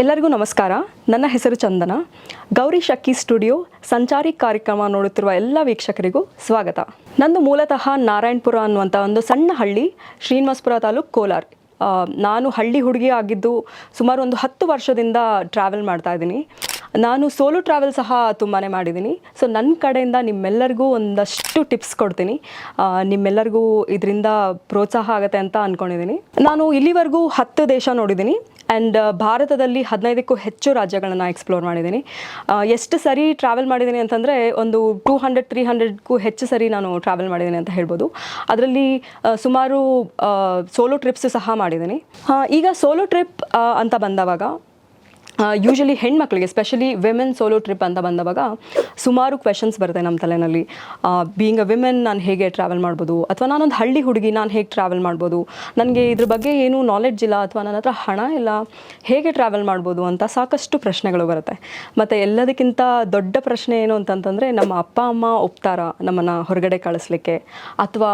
ಎಲ್ಲರಿಗೂ ನಮಸ್ಕಾರ. ನನ್ನ ಹೆಸರು ಚಂದನ. ಗೌರಿ ಶಕ್ಕಿ ಸ್ಟುಡಿಯೋ ಸಂಚಾರಿ ಕಾರ್ಯಕ್ರಮ ನೋಡುತ್ತಿರುವ ಎಲ್ಲ ವೀಕ್ಷಕರಿಗೂ ಸ್ವಾಗತ. ನಂದು ಮೂಲತಃ ನಾರಾಯಣಪುರ ಅನ್ನುವಂಥ ಒಂದು ಸಣ್ಣ ಹಳ್ಳಿ, ಶ್ರೀನಿವಾಸಪುರ ತಾಲೂಕು ಕೋಲಾರ. ನಾನು ಹಳ್ಳಿ ಹುಡುಗಿ ಆಗಿದ್ದು ಸುಮಾರು ಒಂದು ಹತ್ತು ವರ್ಷದಿಂದ ಟ್ರಾವೆಲ್ ಮಾಡ್ತಾ ಇದ್ದೀನಿ. ನಾನು ಸೋಲೋ ಟ್ರಾವೆಲ್ ಸಹ ತುಂಬಾ ಮಾಡಿದ್ದೀನಿ. ಸೊ ನನ್ನ ಕಡೆಯಿಂದ ನಿಮ್ಮೆಲ್ಲರಿಗೂ ಒಂದಷ್ಟು ಟಿಪ್ಸ್ ಕೊಡ್ತೀನಿ. ನಿಮ್ಮೆಲ್ಲರಿಗೂ ಇದರಿಂದ ಪ್ರೋತ್ಸಾಹ ಆಗುತ್ತೆ ಅಂತ ಅಂದ್ಕೊಂಡಿದ್ದೀನಿ ನಾನು ಇಲ್ಲಿವರೆಗೂ ಹತ್ತು ದೇಶ ನೋಡಿದ್ದೀನಿ. ಆ್ಯಂಡ್ ಭಾರತದಲ್ಲಿ ಹದಿನೈದಕ್ಕೂ ಹೆಚ್ಚು ರಾಜ್ಯಗಳನ್ನು ಎಕ್ಸ್ಪ್ಲೋರ್ ಮಾಡಿದ್ದೀನಿ. ಎಷ್ಟು ಸರಿ ಟ್ರಾವೆಲ್ ಮಾಡಿದ್ದೀನಿ ಅಂತಂದರೆ ಒಂದು ಟೂ ಹಂಡ್ರೆಡ್ ತ್ರೀ ಹಂಡ್ರೆಡ್ಗೂ ಹೆಚ್ಚು ಸರಿ ನಾನು ಟ್ರಾವೆಲ್ ಮಾಡಿದ್ದೀನಿ ಅಂತ ಹೇಳ್ಬೋದು. ಅದರಲ್ಲಿ ಸುಮಾರು ಸೋಲೋ ಟ್ರಿಪ್ಸ್ ಸಹ ಮಾಡಿದ್ದೀನಿ. ಈಗ ಸೋಲೋ ಟ್ರಿಪ್ ಅಂತ ಬಂದವಾಗ ಯೂಶಲಿ ಹೆಣ್ಮಕ್ಳಿಗೆ ಸ್ಪೆಷಲಿ ವಿಮೆನ್ ಸೋಲೋ ಟ್ರಿಪ್ ಅಂತ ಬಂದವಾಗ ಸುಮಾರು ಕ್ವೆಶನ್ಸ್ ಬರುತ್ತೆ ನಮ್ಮ ತಲೆನಲ್ಲಿ. ಬೀಯಿಂಗ್ ಅ ವಿಮೆನ್ ನಾನು ಹೇಗೆ ಟ್ರಾವೆಲ್ ಮಾಡ್ಬೋದು? ಅಥವಾ ನಾನೊಂದು ಹಳ್ಳಿ ಹುಡುಗಿ, ನಾನು ಹೇಗೆ ಟ್ರಾವೆಲ್ ಮಾಡ್ಬೋದು? ನನಗೆ ಇದ್ರ ಬಗ್ಗೆ ಏನೂ ನಾಲೆಡ್ಜ್ ಇಲ್ಲ, ಅಥವಾ ನನ್ನ ಹತ್ರ ಹಣ ಇಲ್ಲ, ಹೇಗೆ ಟ್ರಾವೆಲ್ ಮಾಡ್ಬೋದು ಅಂತ ಸಾಕಷ್ಟು ಪ್ರಶ್ನೆಗಳು ಬರುತ್ತೆ. ಮತ್ತು ಎಲ್ಲದಕ್ಕಿಂತ ದೊಡ್ಡ ಪ್ರಶ್ನೆ ಏನು ಅಂತಂತಂದರೆ, ನಮ್ಮ ಅಪ್ಪ, ಅಮ್ಮ ಒಪ್ತಾರ ನಮ್ಮನ್ನು ಹೊರಗಡೆ ಕಳಿಸ್ಲಿಕ್ಕೆ. ಅಥವಾ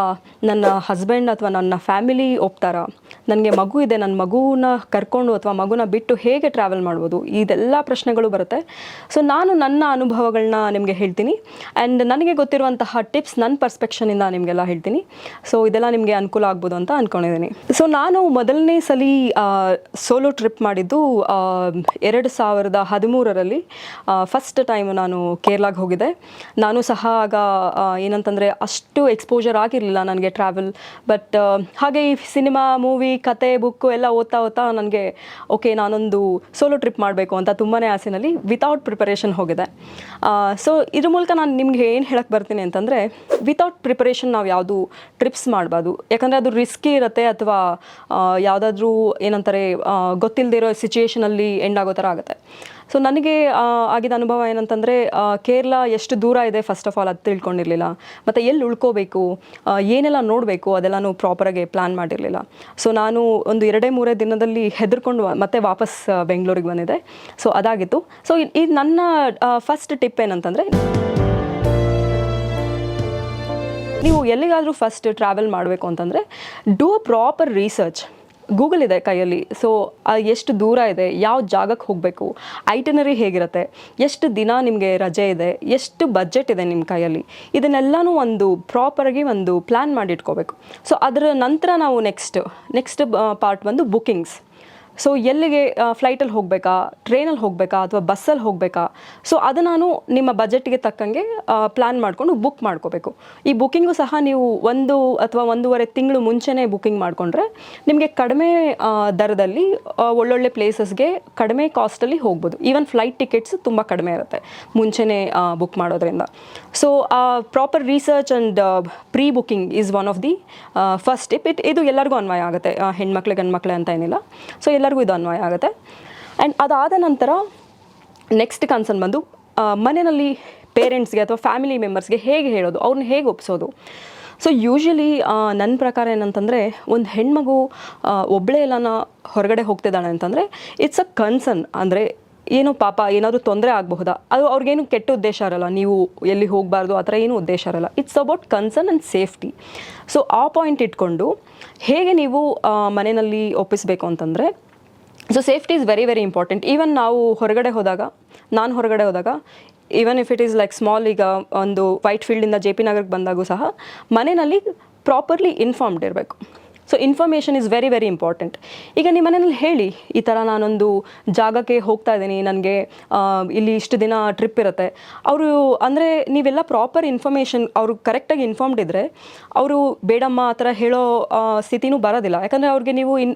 ನನ್ನ ಹಸ್ಬೆಂಡ್ ಅಥವಾ ನನ್ನ ಫ್ಯಾಮಿಲಿ ಒಪ್ತಾರ. ನನಗೆ ಮಗು ಇದೆ ನನ್ನ ಮಗುನ ಕರ್ಕೊಂಡು ಅಥವಾ ಮಗುನ ಬಿಟ್ಟು ಹೇಗೆ ಟ್ರಾವೆಲ್ ಮಾಡ್ಬೋದು? ಇದೆಲ್ಲ ಪ್ರಶ್ನೆಗಳು ಬರುತ್ತೆ. ಸೊ ನಾನು ನನ್ನ ಅನುಭವಗಳನ್ನ ನಿಮಗೆ ಹೇಳ್ತೀನಿ. ಆ್ಯಂಡ್ ನನಗೆ ಗೊತ್ತಿರುವಂತಹ ಟಿಪ್ಸ್ ನನ್ನ ಪರ್ಸ್ಪೆಕ್ಷನಿಂದ ನಿಮಗೆಲ್ಲ ಹೇಳ್ತೀನಿ. ಸೊ ಇದೆಲ್ಲ ನಿಮಗೆ ಅನುಕೂಲ ಆಗ್ಬೋದು ಅಂತ ಅಂದ್ಕೊಂಡಿದ್ದೀನಿ ಸೊ ನಾನು ಮೊದಲನೇ ಸಲ ಸೋಲೋ ಟ್ರಿಪ್ ಮಾಡಿದ್ದು ಎರಡು ಸಾವಿರದ ಹದಿಮೂರರಲ್ಲಿ ಫಸ್ಟ್ ಟೈಮ್ ನಾನು ಕೇರಳಗೆ ಹೋಗಿದ್ದೆ. ನಾನು ಸಹ ಆಗ ಏನಂತಂದರೆ ಅಷ್ಟು ಎಕ್ಸ್ಪೋಜರ್ ಆಗಿರಲಿಲ್ಲ ನನಗೆ ಟ್ರಾವೆಲ್ ಬಟ್ ಹಾಗೆ ಈ ಸಿನಿಮಾ ಮೂವಿ ಕತೆ, ಬುಕ್ಕು ಎಲ್ಲ ಓದ್ತಾ ಓದ್ತಾ ನನಗೆ, ಓಕೆ, ನಾನೊಂದು ಸೋಲೋ ಟ್ರಿಪ್ ಮಾಡಬೇಕು ಅಂತ ತುಂಬಾ ಆಸೆನಲ್ಲಿ ವಿತೌಟ್ ಪ್ರಿಪರೇಷನ್ ಹೋಗಿದೆ. ಸೊ ಇದ್ರ ಮೂಲಕ ನಾನು ನಿಮ್ಗೆ ಏನು ಹೇಳಕ್ಕೆ ಬರ್ತೀನಿ ಅಂತಂದರೆ ವಿತೌಟ್ ಪ್ರಿಪರೇಷನ್ ನಾವು ಯಾವುದು ಟ್ರಿಪ್ಸ್ ಮಾಡಬಾರ್ದು. ಯಾಕಂದರೆ ಅದು ರಿಸ್ಕಿ ಇರುತ್ತೆ ಅಥವಾ ಯಾವುದಾದ್ರೂ ಏನಂತಾರೆ ಗೊತ್ತಿಲ್ಲದಿರೋ ಸಿಚುಯೇಷನಲ್ಲಿ ಎಂಡ್ ಆಗೋ ಥರ ಆಗುತ್ತೆ. ಸೊ ನನಗೆ ಆಗಿದ ಅನುಭವ ಏನಂತಂದರೆ ಕೇರಳ ಎಷ್ಟು ದೂರ ಇದೆ ಫಸ್ಟ್ ಆಫ್ ಆಲ್ ಅದು ತಿಳ್ಕೊಂಡಿರಲಿಲ್ಲ. ಮತ್ತು ಎಲ್ಲಿ ಉಳ್ಕೋಬೇಕು ಏನೆಲ್ಲ ನೋಡಬೇಕು, ಅದೆಲ್ಲನೂ ಪ್ರಾಪರಾಗಿ ಪ್ಲ್ಯಾನ್ ಮಾಡಿರಲಿಲ್ಲ. ಸೊ ನಾನು ಒಂದು ಎರಡೇ ಮೂರೇ ದಿನದಲ್ಲಿ ಹೆದರ್ಕೊಂಡು ಮತ್ತೆ ವಾಪಸ್ ಬೆಂಗಳೂರಿಗೆ ಬಂದಿದೆ ಸೊ ಅದಾಗಿತ್ತು. ಸೊ ಈ ನನ್ನ ಫಸ್ಟ್ ಟಿಪ್ ಏನಂತಂದರೆ, ನೀವು ಎಲ್ಲಿಗಾದರೂ ಫಸ್ಟ್ ಟ್ರಾವೆಲ್ ಮಾಡಬೇಕು ಅಂತಂದರೆ ಡೂ ಪ್ರಾಪರ್ ರಿಸರ್ಚ್ ಗೂಗಲ್ ಇದೆ ಕೈಯಲ್ಲಿ. ಸೊ ಎಷ್ಟು ದೂರ ಇದೆ, ಯಾವ ಜಾಗಕ್ಕೆ ಹೋಗಬೇಕು ಐಟನರಿ ಹೇಗಿರುತ್ತೆ, ಎಷ್ಟು ದಿನ ನಿಮಗೆ ರಜೆ ಇದೆ, ಎಷ್ಟು ಬಜೆಟ್ ಇದೆ ನಿಮ್ಮ ಕೈಯಲ್ಲಿ, ಇದನ್ನೆಲ್ಲನೂ ಒಂದು ಪ್ರಾಪರಾಗಿ ಒಂದು ಪ್ಲ್ಯಾನ್ ಮಾಡಿ ಇಟ್ಕೋಬೇಕು. ಸೊ ಅದರ ನಂತರ ನಾವು ನೆಕ್ಸ್ಟ್ ನೆಕ್ಸ್ಟ್ ಪಾರ್ಟ್ ಬಂದು ಬುಕಿಂಗ್ಸ್ ಸೊ ಎಲ್ಲಿಗೆ ಫ್ಲೈಟಲ್ಲಿ ಹೋಗಬೇಕಾ? ಟ್ರೈನಲ್ಲಿ ಹೋಗಬೇಕಾ? ಅಥವಾ ಬಸ್ಸಲ್ಲಿ ಹೋಗಬೇಕಾ? ಸೊ ಅದು ನಾನು ನಿಮ್ಮ ಬಜೆಟ್ಗೆ ತಕ್ಕಂಗೆ ಪ್ಲ್ಯಾನ್ ಮಾಡಿಕೊಂಡು ಬುಕ್ ಮಾಡ್ಕೋಬೇಕು. ಈ ಬುಕ್ಕಿಂಗು ಸಹ ನೀವು ಒಂದು ಅಥವಾ ಒಂದೂವರೆ ತಿಂಗಳು ಮುಂಚೆನೇ ಬುಕ್ಕಿಂಗ್ ಮಾಡಿಕೊಂಡ್ರೆ, ನಿಮಗೆ ಕಡಿಮೆ ದರದಲ್ಲಿ ಒಳ್ಳೊಳ್ಳೆ ಪ್ಲೇಸಸ್ಗೆ ಕಡಿಮೆ ಕಾಸ್ಟಲ್ಲಿ ಹೋಗ್ಬೋದು. ಈವನ್ ಫ್ಲೈಟ್ ಟಿಕೆಟ್ಸ್ ತುಂಬ ಕಡಿಮೆ ಇರುತ್ತೆ ಮುಂಚೆನೇ ಬುಕ್ ಮಾಡೋದ್ರಿಂದ. So proper research and pre booking is one of the first step it ಇದು ಎಲ್ಲರಿಗೂ ಅನ್ವಯ ಆಗುತ್ತೆ. ಹೆಣ್ಮಕ್ಳಿಗೆ ಗಂಡ್ಮಕ್ಳೆ ಅಂತ ಏನಿಲ್ಲ. ಸೊ ಎಲ್ಲರಿಗೂ ಇದು ಅನ್ವಯ ಆಗುತ್ತೆ. ಆ್ಯಂಡ್ ಅದಾದ ನಂತರ ನೆಕ್ಸ್ಟ್ ಕನ್ಸರ್ನ್ ಬಂದು ಮನೆಯಲ್ಲಿ ಪೇರೆಂಟ್ಸ್ಗೆ ಅಥವಾ ಫ್ಯಾಮಿಲಿ ಮೆಂಬರ್ಸ್ಗೆ ಹೇಗೆ ಹೇಳೋದು ಅವ್ರನ್ನ ಹೇಗೆ ಒಪ್ಪಿಸೋದು ಸೊ ಯೂಶ್ವಲಿ ನನ್ನ ಪ್ರಕಾರ ಏನಂತಂದರೆ, ಒಂದು ಹೆಣ್ಮಗು ಒಬ್ಬಳೇ ಎಲ್ಲನ ಹೊರಗಡೆ ಹೋಗ್ತಿದ್ದಾಳೆ ಅಂತಂದರೆ ಇಟ್ಸ್ ಅ ಕನ್ಸರ್ನ್ ಅಂದರೆ ಏನೋ ಪಾಪ, ಏನಾದರೂ ತೊಂದರೆ ಆಗಬಹುದಾ? ಅದು ಅವ್ರಿಗೇನು ಕೆಟ್ಟ ಉದ್ದೇಶ ಇರಲ್ಲ. ನೀವು ಎಲ್ಲಿ ಹೋಗಬಾರ್ದು, ಆ ಥರ ಏನೂ ಉದ್ದೇಶ ಇರಲ್ಲ. It's about concern and safety so ಆ ಪಾಯಿಂಟ್ ಇಟ್ಕೊಂಡು, ಹೇಗೆ ನೀವು ಮನೆಯಲ್ಲಿ ಒಪ್ಪಿಸಬೇಕು ಅಂತಂದರೆ so safety is very very important even ನಾವು ಹೊರಗಡೆ ಹೋದಾಗ, ನಾನು ಹೊರಗಡೆ ಹೋದಾಗ even if it is like small ಈಗ ಒಂದು ವೈಟ್ ಫೀಲ್ಡಿಂದ ಜೆ ಪಿ ನಗರಕ್ಕೆ ಬಂದಾಗೂ ಸಹ, ಮನೆಯಲ್ಲಿ ಪ್ರಾಪರ್ಲಿ ಇನ್ಫಾರ್ಮ್ಡ್ ಇರಬೇಕು. So information is very very important ಈಗ ನಿಮ್ಮ ಮನೆಯಲ್ಲಿ ಹೇಳಿ, ಈ ಥರ ನಾನೊಂದು ಜಾಗಕ್ಕೆ ಹೋಗ್ತಾ ಇದ್ದೀನಿ, ನನಗೆ ಇಲ್ಲಿ ಇಷ್ಟು ದಿನ ಟ್ರಿಪ್ ಇರುತ್ತೆ. ಅವರು, ಅಂದರೆ ನೀವೆಲ್ಲ ಪ್ರಾಪರ್ ಇನ್ಫಾರ್ಮೇಷನ್ ಅವರು ಕರೆಕ್ಟಾಗಿ ಇನ್ಫಾರ್ಮ್ಡ್ ಇದ್ದರೆ ಅವರು ಬೇಡಮ್ಮ ಆ ಥರ ಹೇಳೋ ಸ್ಥಿತಿನೂ ಬರೋದಿಲ್ಲ. ಯಾಕಂದರೆ ಅವ್ರಿಗೆ ನೀವು ಇನ್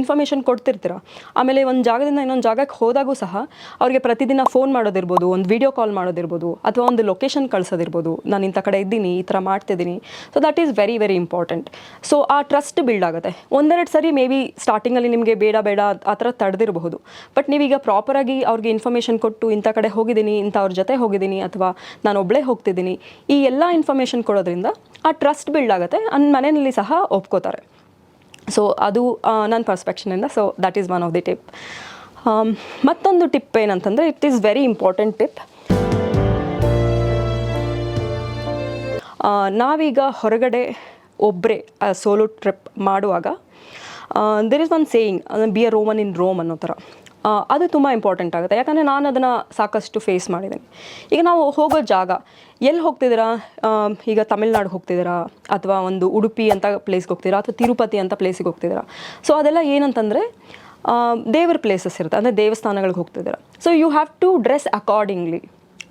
ಇನ್ಫಾರ್ಮೇಷನ್ ಕೊಡ್ತಿರ್ತೀರ. ಆಮೇಲೆ ಒಂದು ಜಾಗದಿಂದ ಇನ್ನೊಂದು ಜಾಗಕ್ಕೆ ಹೋದಾಗೂ ಸಹ, ಅವ್ರಿಗೆ ಪ್ರತಿದಿನ ಫೋನ್ ಮಾಡೋದಿರ್ಬೋದು, ಒಂದು ವಿಡಿಯೋ ಕಾಲ್ ಮಾಡೋದಿರ್ಬೋದು, ಅಥವಾ ಒಂದು ಲೊಕೇಶನ್ ಕಳ್ಸೋದಿರ್ಬೋದು. ನಾನು ಇಂಥ ಕಡೆ ಇದ್ದೀನಿ, ಈ ಥರ ಮಾಡ್ತಿದ್ದೀನಿ. So that is very very important so ಆ ಟ್ರಸ್ಟ್ ಬಿಲ್ಡ್ ಆಗುತ್ತೆ. ಒಂದೆರಡು ಸರಿ ಮೇ ಬಿ ಸ್ಟಾರ್ಟಿಂಗಲ್ಲಿ ನಿಮಗೆ ಬೇಡ ಬೇಡ ಆ ಥರ ತಡೆದಿರಬಹುದು. ಬಟ್ ನೀವೀಗ ಪ್ರಾಪರಾಗಿ ಅವ್ರಿಗೆ ಇನ್ಫಾರ್ಮೇಷನ್ ಕೊಟ್ಟು ಇಂಥ ಕಡೆ ಹೋಗಿದ್ದೀನಿ, ಇಂಥ ಅವ್ರ ಜೊತೆ ಹೋಗಿದ್ದೀನಿ ಅಥವಾ ನಾನು ಒಬ್ಬಳೇ ಹೋಗ್ತಿದ್ದೀನಿ, ಈ ಎಲ್ಲ ಇನ್ಫಾರ್ಮೇಷನ್ ಕೊಡೋದ್ರಿಂದ ಆ ಟ್ರಸ್ಟ್ ಬಿಲ್ಡ್ ಆಗುತ್ತೆ ನನ್ನ ಮನೆಯಲ್ಲಿ ಸಹ ಒಪ್ಕೋತಾರೆ. ಸೊ ಅದು ನನ್ನ ಪರ್ಸ್ಪೆಕ್ಷನಿಂದ so that is one of the tip ಮತ್ತೊಂದು ಟಿಪ್ ಏನಂತಂದರೆ it is very important tip ನಾವೀಗ ಹೊರಗಡೆ ಒಬ್ಬರೇ ಸೋಲೋ ಟ್ರಿಪ್ ಮಾಡುವಾಗ there is one saying be a Roman in Rome ಅನ್ನೋ ಥರ. ಅದು ತುಂಬ ಇಂಪಾರ್ಟೆಂಟ್ ಆಗುತ್ತೆ. ಯಾಕಂದರೆ ನಾನು ಅದನ್ನು ಸಾಕಷ್ಟು ಫೇಸ್ ಮಾಡಿದ್ದೀನಿ. ಈಗ ನಾವು ಹೋಗೋ ಜಾಗ, ಎಲ್ಲಿ ಹೋಗ್ತಿದ್ದೀರಾ? ಈಗ ತಮಿಳ್ನಾಡು ಹೋಗ್ತಿದ್ದೀರಾ? ಅಥವಾ ಒಂದು ಉಡುಪಿ ಅಂತ ಪ್ಲೇಸ್ಗೆ ಹೋಗ್ತೀರಾ ಅಥವಾ ತಿರುಪತಿ ಅಂತ ಪ್ಲೇಸಿಗೆ ಹೋಗ್ತಿದ್ದೀರಾ? ಸೊ ಅದೆಲ್ಲ ಏನಂತಂದರೆ ದೇವರ ಪ್ಲೇಸಸ್ ಇರುತ್ತೆ. ಅಂದರೆ ದೇವಸ್ಥಾನಗಳಿಗೆ ಹೋಗ್ತಿದ್ದೀರಾ. So you have to dress accordingly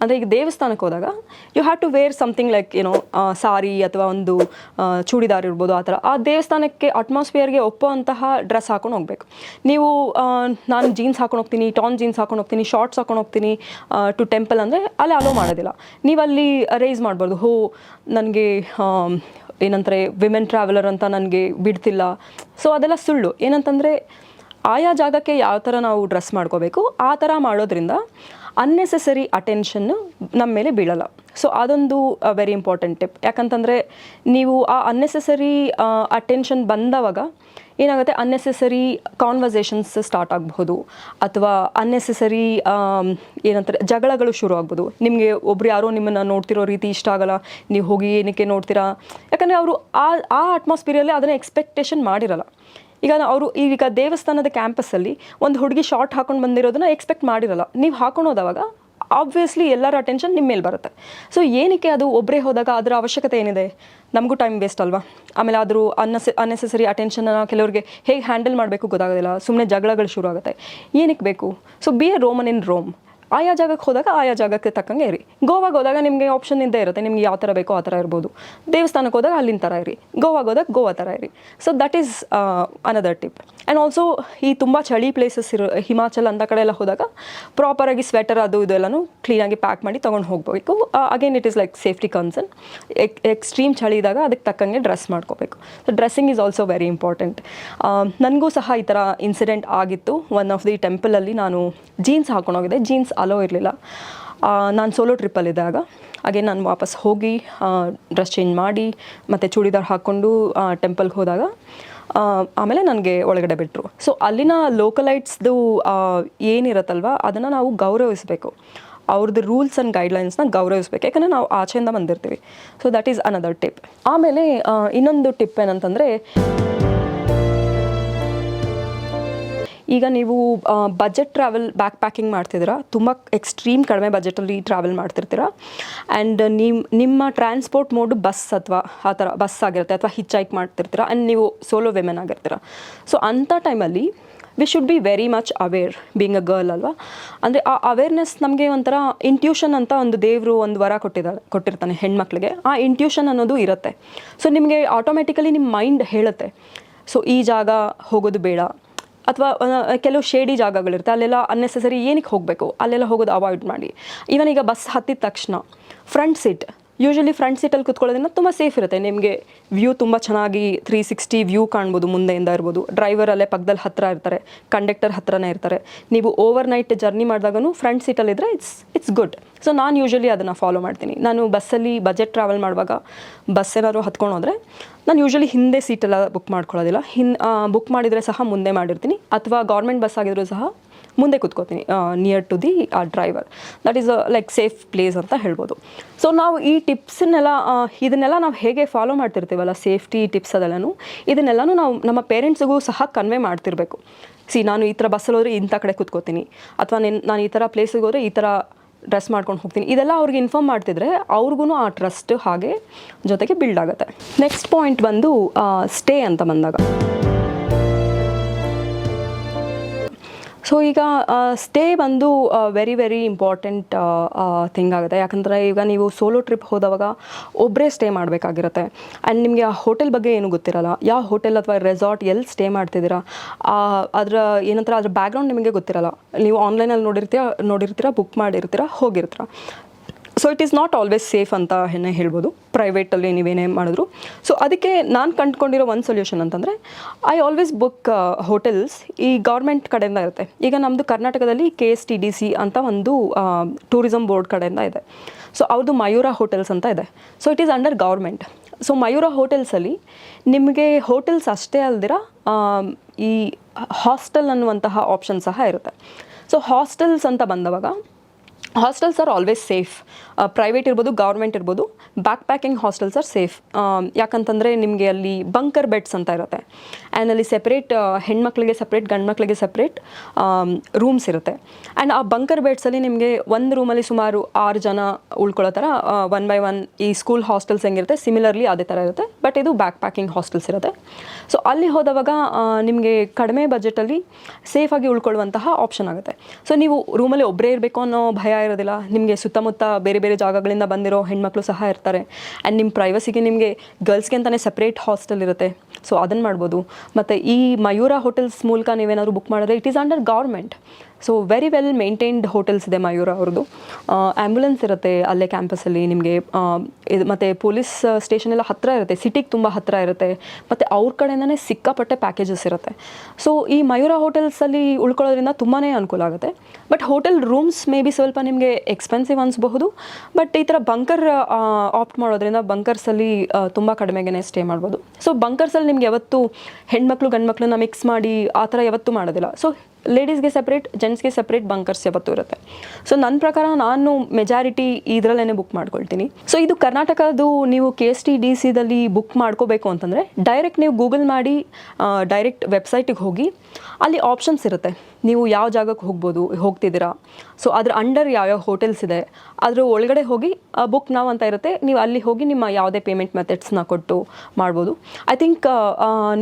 ಅಂದರೆ ಈಗ ದೇವಸ್ಥಾನಕ್ಕೆ ಹೋದಾಗ you have to wear something like ಏನೋ ಸಾರಿ ಅಥವಾ ಒಂದು ಚೂಡಿದಾರ್ ಇರ್ಬೋದು ಆ ಥರ. ಆ ದೇವಸ್ಥಾನಕ್ಕೆ ಅಟ್ಮಾಸ್ಫಿಯರ್ಗೆ ಒಪ್ಪುವಂತಹ ಡ್ರೆಸ್ ಹಾಕೊಂಡು ಹೋಗಬೇಕು. ನೀವು ನಾನು ಜೀನ್ಸ್ ಹಾಕೊಂಡು ಹೋಗ್ತೀನಿ ಟಾನ್ ಜೀನ್ಸ್ ಹಾಕೊಂಡು ಹೋಗ್ತೀನಿ ಶಾರ್ಟ್ಸ್ ಹಾಕೊಂಡು ಹೋಗ್ತೀನಿ ಟು ಟೆಂಪಲ್ ಅಂದರೆ ಅಲ್ಲಿ ಅಲೋ ಮಾಡೋದಿಲ್ಲ. ನೀವು ಅಲ್ಲಿ ರೈಸ್ ಮಾಡ್ಬಾರ್ದು. ಹೋ, ನನಗೆ ಏನಂತಾರೆ ವಿಮೆನ್ ಟ್ರಾವೆಲರ್ ಅಂತ ನನಗೆ ಬಿಡ್ತಿಲ್ಲ. ಸೊ ಅದೆಲ್ಲ ಸುಳ್ಳು. ಏನಂತಂದರೆ, ಆಯಾ ಜಾಗಕ್ಕೆ ಯಾವ ಥರ ನಾವು ಡ್ರೆಸ್ ಮಾಡ್ಕೋಬೇಕು, ಆ ಥರ ಮಾಡೋದ್ರಿಂದ ಅನ್ನೆಸೆಸರಿ ಅಟೆನ್ಷನ್ನು ನಮ್ಮ ಮೇಲೆ ಬೀಳಲ್ಲ. ಸೊ ಅದೊಂದು ವೆರಿ ಇಂಪಾರ್ಟೆಂಟ್ ಟಿಪ್ ಯಾಕಂತಂದರೆ, ನೀವು ಆ ಅನ್ನೆಸೆಸರಿ ಅಟೆನ್ಷನ್ ಬಂದವಾಗ ಏನಾಗುತ್ತೆ? ಅನ್ನೆಸೆಸರಿ ಕಾನ್ವರ್ಸೇಷನ್ಸ್ ಸ್ಟಾರ್ಟ್ ಆಗಬಹುದು. ಅಥವಾ ಅನ್ನೆಸೆಸರಿ ಏನಂತಾರೆ, ಜಗಳಗಳು ಶುರು ಆಗ್ಬೋದು ನಿಮಗೆ ಒಬ್ರು ಯಾರೋ ನಿಮ್ಮನ್ನು ನೋಡ್ತಿರೋ ರೀತಿ ಇಷ್ಟ ಆಗಲ್ಲ. ನೀವು ಹೋಗಿ ಏನಕ್ಕೆ ನೋಡ್ತೀರಾ? ಯಾಕಂದರೆ, ಅವರು ಆ ಆ ಅಟ್ಮಾಸ್ಫಿಯರಲ್ಲಿ ಅದನ್ನು ಎಕ್ಸ್ಪೆಕ್ಟೇಷನ್ ಮಾಡಿರಲ್ಲ. ಈಗ ಅವರು, ಈಗ ದೇವಸ್ಥಾನದ ಕ್ಯಾಂಪಸ್ಸಲ್ಲಿ ಒಂದು ಹುಡುಗಿ ಶಾರ್ಟ್ ಹಾಕೊಂಡು ಬಂದಿರೋದನ್ನ ಎಕ್ಸ್ಪೆಕ್ಟ್ ಮಾಡಿರಲ್ಲ. ನೀವು ಹಾಕೊಂಡು ಆಬ್ವಿಯಸ್ಲಿ ಎಲ್ಲರ ಅಟೆನ್ಷನ್ ನಿಮ್ಮ ಮೇಲೆ ಬರುತ್ತೆ. ಸೊ ಏನಕ್ಕೆ ಅದು ಒಬ್ಬರೇ ಹೋದಾಗ ಅದರ ಅವಶ್ಯಕತೆ ಏನಿದೆ? ನಮಗೂ ಟೈಮ್ ವೇಸ್ಟ್ ಅಲ್ವಾ? ಆಮೇಲೆ ಆದರೂ ಅನ್ನೆಸೆ ಅನ್ನೆಸೆಸರಿ ಅಟೆನ್ಷನ್ನ ಕೆಲವರಿಗೆ ಹೇಗೆ ಹ್ಯಾಂಡಲ್ ಮಾಡಬೇಕು ಗೊತ್ತಾಗೋದಿಲ್ಲ. ಸುಮ್ಮನೆ ಜಗಳಗಳು ಶುರು ಆಗುತ್ತೆ. ಏನಕ್ಕೆ ಬೇಕು? So be a Roman in Rome ಆಯಾ ಜಾಗಕ್ಕೆ ಹೋದಾಗ ಆಯಾ ಜಾಗಕ್ಕೆ ತಕ್ಕಂಗೆ ಇರಿ. ಗೋವಾಗ ಹೋದಾಗ ನಿಮಗೆ ಆಪ್ಷನ್ ಇದ್ದೇ ಇರುತ್ತೆ. ನಿಮ್ಗೆ ಯಾವ ಥರ ಬೇಕೋ ಆ ಥರ ಇರ್ಬೋದು. ದೇವಸ್ಥಾನಕ್ಕೆ ಹೋದಾಗ ಅಲ್ಲಿನ ಥರ ಇರಿ. ಗೋವಾಗ ಹೋದಾಗ ಗೋವಾ ಥರ ಇರಿ. So that is another tip and also ಈ ತುಂಬ ಚಳಿ ಪ್ಲೇಸಸ್ ಇರೋ, ಹಿಮಾಚಲ್ ಅಂತ ಕಡೆ ಎಲ್ಲ ಹೋದಾಗ ಪ್ರಾಪರಾಗಿ ಸ್ವೆಟರ್ ಅದು ಇದೆಲ್ಲನೂ ಕ್ಲೀನಾಗಿ ಪ್ಯಾಕ್ ಮಾಡಿ ತೊಗೊಂಡು ಹೋಗಬೇಕು. Again it is like safety concern ex extreme ಚಳಿ ಇದ್ದಾಗ ಅದಕ್ಕೆ ತಕ್ಕಂಗೆ ಡ್ರೆಸ್ ಮಾಡ್ಕೋಬೇಕು. So dressing is also very important ನನಗೂ ಸಹ ಈ ಥರ ಇನ್ಸಿಡೆಂಟ್ ಆಗಿತ್ತು. ಒನ್ ಆಫ್ ದಿ ಟೆಂಪಲಲ್ಲಿ ನಾನು ಜೀನ್ಸ್ ಹಾಕೊಂಡೋಗಿದ್ದೆ ಜೀನ್ಸ್ ಅಲೋ ಇರಲಿಲ್ಲ. ನಾನು ಸೋಲೋ ಟ್ರಿಪ್ಪಲ್ಲಿದ್ದಾಗ ಹಾಗೆ ನಾನು ವಾಪಸ್ ಹೋಗಿ ಡ್ರೆಸ್ ಚೇಂಜ್ ಮಾಡಿ, ಮತ್ತು ಚೂಡಿದಾರ್ ಹಾಕ್ಕೊಂಡು ಟೆಂಪಲ್ಗೆ ಹೋದಾಗ ಆಮೇಲೆ ನನಗೆ ಒಳಗಡೆ ಬಿಟ್ಟರು ಸೊ ಅಲ್ಲಿನ ಲೋಕಲೈಟ್ಸ್ದು ಏನಿರುತ್ತಲ್ವ, ಅದನ್ನು ನಾವು ಗೌರವಿಸಬೇಕು. ಅವ್ರದ್ದು ರೂಲ್ಸ್ ಆ್ಯಂಡ್ ಗೈಡ್ಲೈನ್ಸ್ನ ಗೌರವಿಸ್ಬೇಕು. ಯಾಕಂದರೆ ನಾವು ಆಚೆಯಿಂದ ಬಂದಿರ್ತೀವಿ. So that is another tip ಆಮೇಲೆ ಇನ್ನೊಂದು ಟಿಪ್ ಏನಂತಂದರೆ ಈಗ ನೀವು ಬಜೆಟ್ ಟ್ರಾವೆಲ್ ಬ್ಯಾಕ್ ಪ್ಯಾಕಿಂಗ್ ಮಾಡ್ತಿದ್ದೀರಾ? ತುಂಬ ಎಕ್ಸ್ಟ್ರೀಮ್ ಕಡಿಮೆ ಬಜೆಟಲ್ಲಿ ಟ್ರಾವೆಲ್ ಮಾಡ್ತಿರ್ತೀರಾ? ಆ್ಯಂಡ್ ನಿಮ್ಮ ನಿಮ್ಮ ಟ್ರಾನ್ಸ್ಪೋರ್ಟ್ ಮೋಡ್ ಬಸ್ ಅಥವಾ ಆ ಥರ ಬಸ್ ಆಗಿರುತ್ತೆ, ಅಥವಾ ಹಿಚ್ ಹೈಕ್ ಮಾಡ್ತಿರ್ತೀರಾ? ಆ್ಯಂಡ್ ನೀವು ಸೋಲೋ ವೆಮೆನ್ ಆಗಿರ್ತೀರ? ಸೊ ಅಂಥ ಟೈಮಲ್ಲಿ we should be very much aware being a girl ಅಲ್ವಾ? ಅಂದರೆ ಆ ಅವೇರ್ನೆಸ್ ನಮಗೆ ಒಂಥರ ಇಂಟ್ಯೂಷನ್ ಅಂತ ಒಂದು ದೇವರು ಒಂದು ವರ ಕೊಟ್ಟಿದ್ದಾರೆ ಕೊಟ್ಟಿರ್ತಾನೆ ಹೆಣ್ಮಕ್ಳಿಗೆ. ಆ ಇಂಟ್ಯೂಷನ್ ಅನ್ನೋದು ಇರುತ್ತೆ. ಸೊ ನಿಮಗೆ ಆಟೋಮೆಟಿಕಲಿ ನಿಮ್ಮ ಮೈಂಡ್ ಹೇಳುತ್ತೆ. ಸೊ ಈ ಜಾಗ ಹೋಗೋದು ಬೇಡ. ಅಥವಾ ಕೆಲವು ಶೇಡಿ ಜಾಗಗಳಿರುತ್ತೆ, ಅಲ್ಲೆಲ್ಲ ಅನ್ನೆಸೆಸರಿ ಏನಕ್ಕೆ ಹೋಗಬೇಕು, ಅಲ್ಲೆಲ್ಲ ಹೋಗೋದು ಅವಾಯ್ಡ್ ಮಾಡಿ. ಈವನ್ ಈಗ ಬಸ್ ಹತ್ತಿದ ತಕ್ಷಣ ಫ್ರಂಟ್ ಸೀಟ್ ಯೂಶಲಿ ಫ್ರಂಟ್ ಸೀಟಲ್ಲಿ ಕುತ್ಕೊಳ್ಳೋದ್ರಿಂದ ತುಂಬ ಸೇಫ್ ಇರುತ್ತೆ. ನಿಮಗೆ ವ್ಯೂ ತುಂಬ ಚೆನ್ನಾಗಿ ತ್ರೀ ಸಿಕ್ಸ್ಟಿ ವ್ಯೂ ಕಾಣ್ಬೋದು, ಮುಂದೆಯಿಂದ ಇರ್ಬೋದು. ಡ್ರೈವರ್ ಅಲ್ಲೇ ಪಕ್ಕದಲ್ಲಿ ಹತ್ತಿರ ಇರ್ತಾರೆ ಕಂಡಕ್ಟರ್ ಹತ್ರನೇ ಇರ್ತಾರೆ. ನೀವು ಓವರ್ ನೈಟ್ ಜರ್ನಿ ಮಾಡಿದಾಗೂ ಫ್ರಂಟ್ ಸೀಟಲ್ಲಿದ್ದರೆ ಇಟ್ಸ್ ಇಟ್ಸ್ ಗುಡ್ ಸೊ ನಾನು ಯೂಶಲಿ ಅದನ್ನು ಫಾಲೋ ಮಾಡ್ತೀನಿ. ನಾನು ಬಸ್ಸಲ್ಲಿ ಬಜೆಟ್ ಟ್ರಾವೆಲ್ ಮಾಡುವಾಗ ಬಸ್ ಏನಾದರೂ ಹತ್ಕೊಂಡು ನಾನು ಯೂಶಲಿ ಹಿಂದೆ ಸೀಟೆಲ್ಲ ಬುಕ್ ಮಾಡ್ಕೊಳ್ಳೋದಿಲ್ಲ. ಹಿನ್ ಬುಕ್ ಮಾಡಿದರೆ ಸಹ ಮುಂದೆ ಮಾಡಿರ್ತೀನಿ. ಅಥವಾ ಗೌರ್ಮೆಂಟ್ ಬಸ್ ಆಗಿದ್ರು ಸಹ ಮುಂದೆ ಕೂತ್ಕೋತೀನಿ near to the driver that is like safe place ಅಂತ ಹೇಳ್ಬೋದು. ಸೊ ನಾವು ಈ ಟಿಪ್ಸನ್ನೆಲ್ಲ ಇದನ್ನೆಲ್ಲ ನಾವು ಹೇಗೆ ಫಾಲೋ ಮಾಡ್ತಿರ್ತೀವಲ್ಲ ಸೇಫ್ಟಿ ಟಿಪ್ಸ್ ಅದೆಲ್ಲನೂ, ಇದನ್ನೆಲ್ಲನೂ ನಾವು ನಮ್ಮ ಪೇರೆಂಟ್ಸಿಗೂ ಸಹ ಕನ್ವೆ ಮಾಡ್ತಿರ್ಬೇಕು. ಸಿ ನಾನು ಈ ಥರ ಬಸ್ಸಲ್ಲಿ ಹೋದರೆ ಇಂಥ ಕಡೆ ಕೂತ್ಕೋತೀನಿ, ಅಥವಾ ನಿನ್, ನಾನು ಈ ಥರ ಪ್ಲೇಸಿಗೆ ಹೋದರೆ ಈ ಥರ ಡ್ರೆಸ್ ಮಾಡ್ಕೊಂಡು ಹೋಗ್ತೀನಿ. ಇದೆಲ್ಲ ಅವ್ರಿಗೆ ಇನ್ಫಾರ್ಮ್ ಮಾಡ್ತಿದ್ರೆ ಅವ್ರಿಗೂ ಆ ಟ್ರಸ್ಟ್ ಹಾಗೆ ಜೊತೆಗೆ ಬಿಲ್ಡ್ ಆಗುತ್ತೆ. ನೆಕ್ಸ್ಟ್ ಪಾಯಿಂಟ್ ಬಂದು ಸ್ಟೇ ಅಂತ ಬಂದಾಗ. ಸೊ ಈಗ ಸ್ಟೇ ಬಂದು ವೆರಿ ವೆರಿ ಇಂಪಾರ್ಟೆಂಟ್ ಥಿಂಗ್ ಆಗುತ್ತೆ. ಯಾಕಂದರೆ ಈಗ ನೀವು ಸೋಲೋ ಟ್ರಿಪ್ ಹೋದವಾಗ ಒಬ್ಬರೇ ಸ್ಟೇ ಮಾಡಬೇಕಾಗಿರುತ್ತೆ. ಆ್ಯಂಡ್ ನಿಮಗೆ ಆ ಹೋಟೆಲ್ ಬಗ್ಗೆ ಏನೂ ಗೊತ್ತಿರಲ್ಲ. ಯಾವ ಹೋಟೆಲ್ ಅಥವಾ ರೆಸಾರ್ಟ್ ಎಲ್ಲಿ ಸ್ಟೇ ಮಾಡ್ತಿದ್ದೀರಾ? ಅದರ ಏನಂತಾರೆ, ಅದ್ರ ಬ್ಯಾಕ್ಗ್ರೌಂಡ್ ನಿಮಗೆ ಗೊತ್ತಿರಲ್ಲ. ನೀವು ಆನ್ಲೈನಲ್ಲಿ ನೋಡಿರ್ತೀರ ನೋಡಿರ್ತೀರ ಬುಕ್ ಮಾಡಿರ್ತೀರ, ಹೋಗಿರ್ತೀರ. So it is not always safe ಅಂತ ಏನೇ ಹೇಳ್ಬೋದು. ಪ್ರೈವೇಟಲ್ಲಿ ನೀವೇನೇ ಮಾಡಿದ್ರು. ಸೊ ಅದಕ್ಕೆ ನಾನು ಕಂಡುಕೊಂಡಿರೋ ಒಂದು ಸೊಲ್ಯೂಷನ್ ಅಂತಂದರೆ ಐ ಆಲ್ವೇಸ್ ಬುಕ್ ಹೋಟೆಲ್ಸ್ ಈ ಗೌರ್ಮೆಂಟ್ ಕಡೆಯಿಂದ ಇರುತ್ತೆ. ಈಗ ನಮ್ಮದು ಕರ್ನಾಟಕದಲ್ಲಿ K S T D C ಅಂತ ಒಂದು ಟೂರಿಸಮ್ ಬೋರ್ಡ್ ಕಡೆಯಿಂದ ಇದೆ. ಸೊ ಅವ್ರದ್ದು ಮಯೂರ ಹೋಟೆಲ್ಸ್ ಅಂತ ಇದೆ. So it is under government so Mayura ಹೋಟೆಲ್ಸಲ್ಲಿ ನಿಮಗೆ ಹೋಟೆಲ್ಸ್ ಅಷ್ಟೇ ಅಲ್ದಿರ ಈ ಹಾಸ್ಟೆಲ್ ಅನ್ನುವಂತಹ ಆಪ್ಷನ್ ಸಹ ಇರುತ್ತೆ. ಸೊ ಹಾಸ್ಟೆಲ್ಸ್ ಅಂತ ಬಂದವಾಗ hostels are always safe private ಇರ್ಬೋದು ಗೌರ್ಮೆಂಟ್ ಇರ್ಬೋದು. Backpacking hostels are safe ಯಾಕಂತಂದರೆ ನಿಮಗೆ ಅಲ್ಲಿ ಬಂಕರ್ ಬೆಡ್ಸ್ ಅಂತ ಇರುತ್ತೆ. ಆ್ಯಂಡ್ ಅಲ್ಲಿ ಸೆಪ್ರೇಟ್ ಹೆಣ್ಮಕ್ಳಿಗೆ ಸಪ್ರೇಟ್ ಗಂಡು ಮಕ್ಕಳಿಗೆ ಸಪ್ರೇಟ್ ರೂಮ್ಸ್ ಇರುತ್ತೆ. ಆ್ಯಂಡ್ ಆ ಬಂಕರ್ ಬೆಡ್ಸಲ್ಲಿ ನಿಮಗೆ ಒಂದು ರೂಮಲ್ಲಿ ಸುಮಾರು ಆರು ಜನ ಉಳ್ಕೊಳ್ಳೋ ಥರ ಒನ್ ಬೈ ಒನ್ ಈ ಸ್ಕೂಲ್ ಹಾಸ್ಟೆಲ್ಸ್ ಹೆಂಗಿರುತ್ತೆ ಸಿಮಿಲರ್ಲಿ ಅದೇ ಥರ ಇರುತ್ತೆ. ಬಟ್ ಇದು ಬ್ಯಾಕ್ ಪ್ಯಾಕಿಂಗ್ ಹಾಸ್ಟೆಲ್ಸ್ ಇರುತ್ತೆ. ಸೊ ಅಲ್ಲಿ ಹೋದವಾಗ ನಿಮಗೆ ಕಡಿಮೆ ಬಜೆಟಲ್ಲಿ ಸೇಫಾಗಿ ಉಳ್ಕೊಳ್ಳುವಂತಹ ಆಪ್ಷನ್ ಆಗುತ್ತೆ. ಸೊ ನೀವು ರೂಮಲ್ಲಿ ಒಬ್ಬರೇ ಇರಬೇಕು ಅನ್ನೋ ಭಯ ಇರೋದಿಲ್ಲ. ನಿಮಗೆ ಸುತ್ತಮುತ್ತ ಬೇರೆ ಬೇರೆ ಜಾಗಗಳಿಂದ ಬಂದಿರೋ ಹೆಣ್ಮಕ್ಳು ಸಹ ಇರ್ತಾರೆ. ಆ್ಯಂಡ್ ನಿಮ್ಮ ಪ್ರೈವಸಿಗೆ ನಿಮಗೆ ಗರ್ಲ್ಸ್ಗೆ ಅಂತಲೇ ಸಪ್ರೇಟ್ ಹಾಸ್ಟೆಲ್ ಇರುತ್ತೆ. ಸೊ ಅದನ್ನು ಮಾಡ್ಬೋದು. ಮತ್ತು ಈ ಮಯೂರ ಹೋಟೆಲ್ಸ್ ಮೂಲಕ ನೀವೇನಾದ್ರು ಬುಕ್ ಮಾಡಿದ್ರೆ it is under government so very well maintained hotels ಇದೆ ಮಯೂರ ಅವ್ರದ್ದು. ಆ್ಯಂಬುಲೆನ್ಸ್ ಇರುತ್ತೆ ಅಲ್ಲೇ ಕ್ಯಾಂಪಸಲ್ಲಿ ನಿಮಗೆ. ಇದು ಮತ್ತು ಪೊಲೀಸ್ ಸ್ಟೇಷನ್ ಎಲ್ಲ ಹತ್ತಿರ ಇರುತ್ತೆ. ಸಿಟಿಗೆ ತುಂಬ ಹತ್ತಿರ ಇರುತ್ತೆ. ಮತ್ತು ಅವ್ರ ಕಡೆಯಿಂದನೇ ಸಿಕ್ಕಾಪಟ್ಟೆ ಪ್ಯಾಕೇಜಸ್ ಇರುತ್ತೆ. ಸೊ ಈ ಮಯೂರ ಹೋಟೆಲ್ಸಲ್ಲಿ ಉಳ್ಕೊಳ್ಳೋದ್ರಿಂದ ತುಂಬಾ ಅನುಕೂಲ ಆಗುತ್ತೆ. But hotel rooms may be ಸ್ವಲ್ಪ ನಿಮಗೆ ಎಕ್ಸ್ಪೆನ್ಸಿವ್ ಅನಿಸ್ಬಹುದು. ಬಟ್ ಈ ಥರ ಬಂಕರ್ ಆಪ್ಟ್ ಮಾಡೋದ್ರಿಂದ ಬಂಕರ್ಸಲ್ಲಿ ತುಂಬ ಕಡಿಮೆಗೆ ಸ್ಟೇ ಮಾಡ್ಬೋದು. ಸೊ ಬಂಕರ್ಸಲ್ಲಿ ನಿಮ್ಗೆ ಯಾವತ್ತು ಹೆಣ್ಮಕ್ಳು ಗಂಡ್ಮಕ್ಳನ್ನ ಮಿಕ್ಸ್ ಮಾಡಿ ಆ ಥರ ಯಾವತ್ತೂ ಮಾಡೋದಿಲ್ಲ. ಸೊ ಲೇಡೀಸ್ಗೆ ಸಪ್ರೇಟ್ ಜೆಂಟ್ಸ್ಗೆ ಸಪ್ರೇಟ್ ಬಂಕರ್ಸ್ ಯಾವತ್ತೂ ಇರುತ್ತೆ. ಸೊ ನನ್ನ ಪ್ರಕಾರ ನಾನು ಮೆಜಾರಿಟಿ ಇದರಲ್ಲೇ ಬುಕ್ ಮಾಡ್ಕೊಳ್ತೀನಿ. ಸೊ ಇದು ಕರ್ನಾಟಕದ್ದು ನೀವು ಕೆ ಎಸ್ ಟಿ ಡಿ ಸಿದಲ್ಲಿ ಬುಕ್ ಮಾಡ್ಕೋಬೇಕು ಅಂತಂದರೆ ಡೈರೆಕ್ಟ್ ನೀವು ಗೂಗಲ್ ಮಾಡಿ ಡೈರೆಕ್ಟ್ ವೆಬ್ಸೈಟಿಗೆ ಹೋಗಿ, ಅಲ್ಲಿ ಆಪ್ಷನ್ಸ್ ಇರುತ್ತೆ. ನೀವು ಯಾವ ಜಾಗಕ್ಕೆ ಹೋಗ್ಬೋದು, ಹೋಗ್ತಿದ್ದೀರಾ? ಸೊ ಅದ್ರ ಅಂಡರ್ ಯಾವ್ಯಾವ ಹೋಟೆಲ್ಸ್ ಇದೆ, ಅದ್ರ ಒಳಗಡೆ ಹೋಗಿ ಬುಕ್ ನಾವು ಅಂತ ಇರುತ್ತೆ. ನೀವು ಅಲ್ಲಿ ಹೋಗಿ ನಿಮ್ಮ ಯಾವುದೇ ಪೇಮೆಂಟ್ ಮೆಥಡ್ಸ್ನ ಕೊಟ್ಟು ಮಾಡ್ಬೋದು. ಐ ಥಿಂಕ್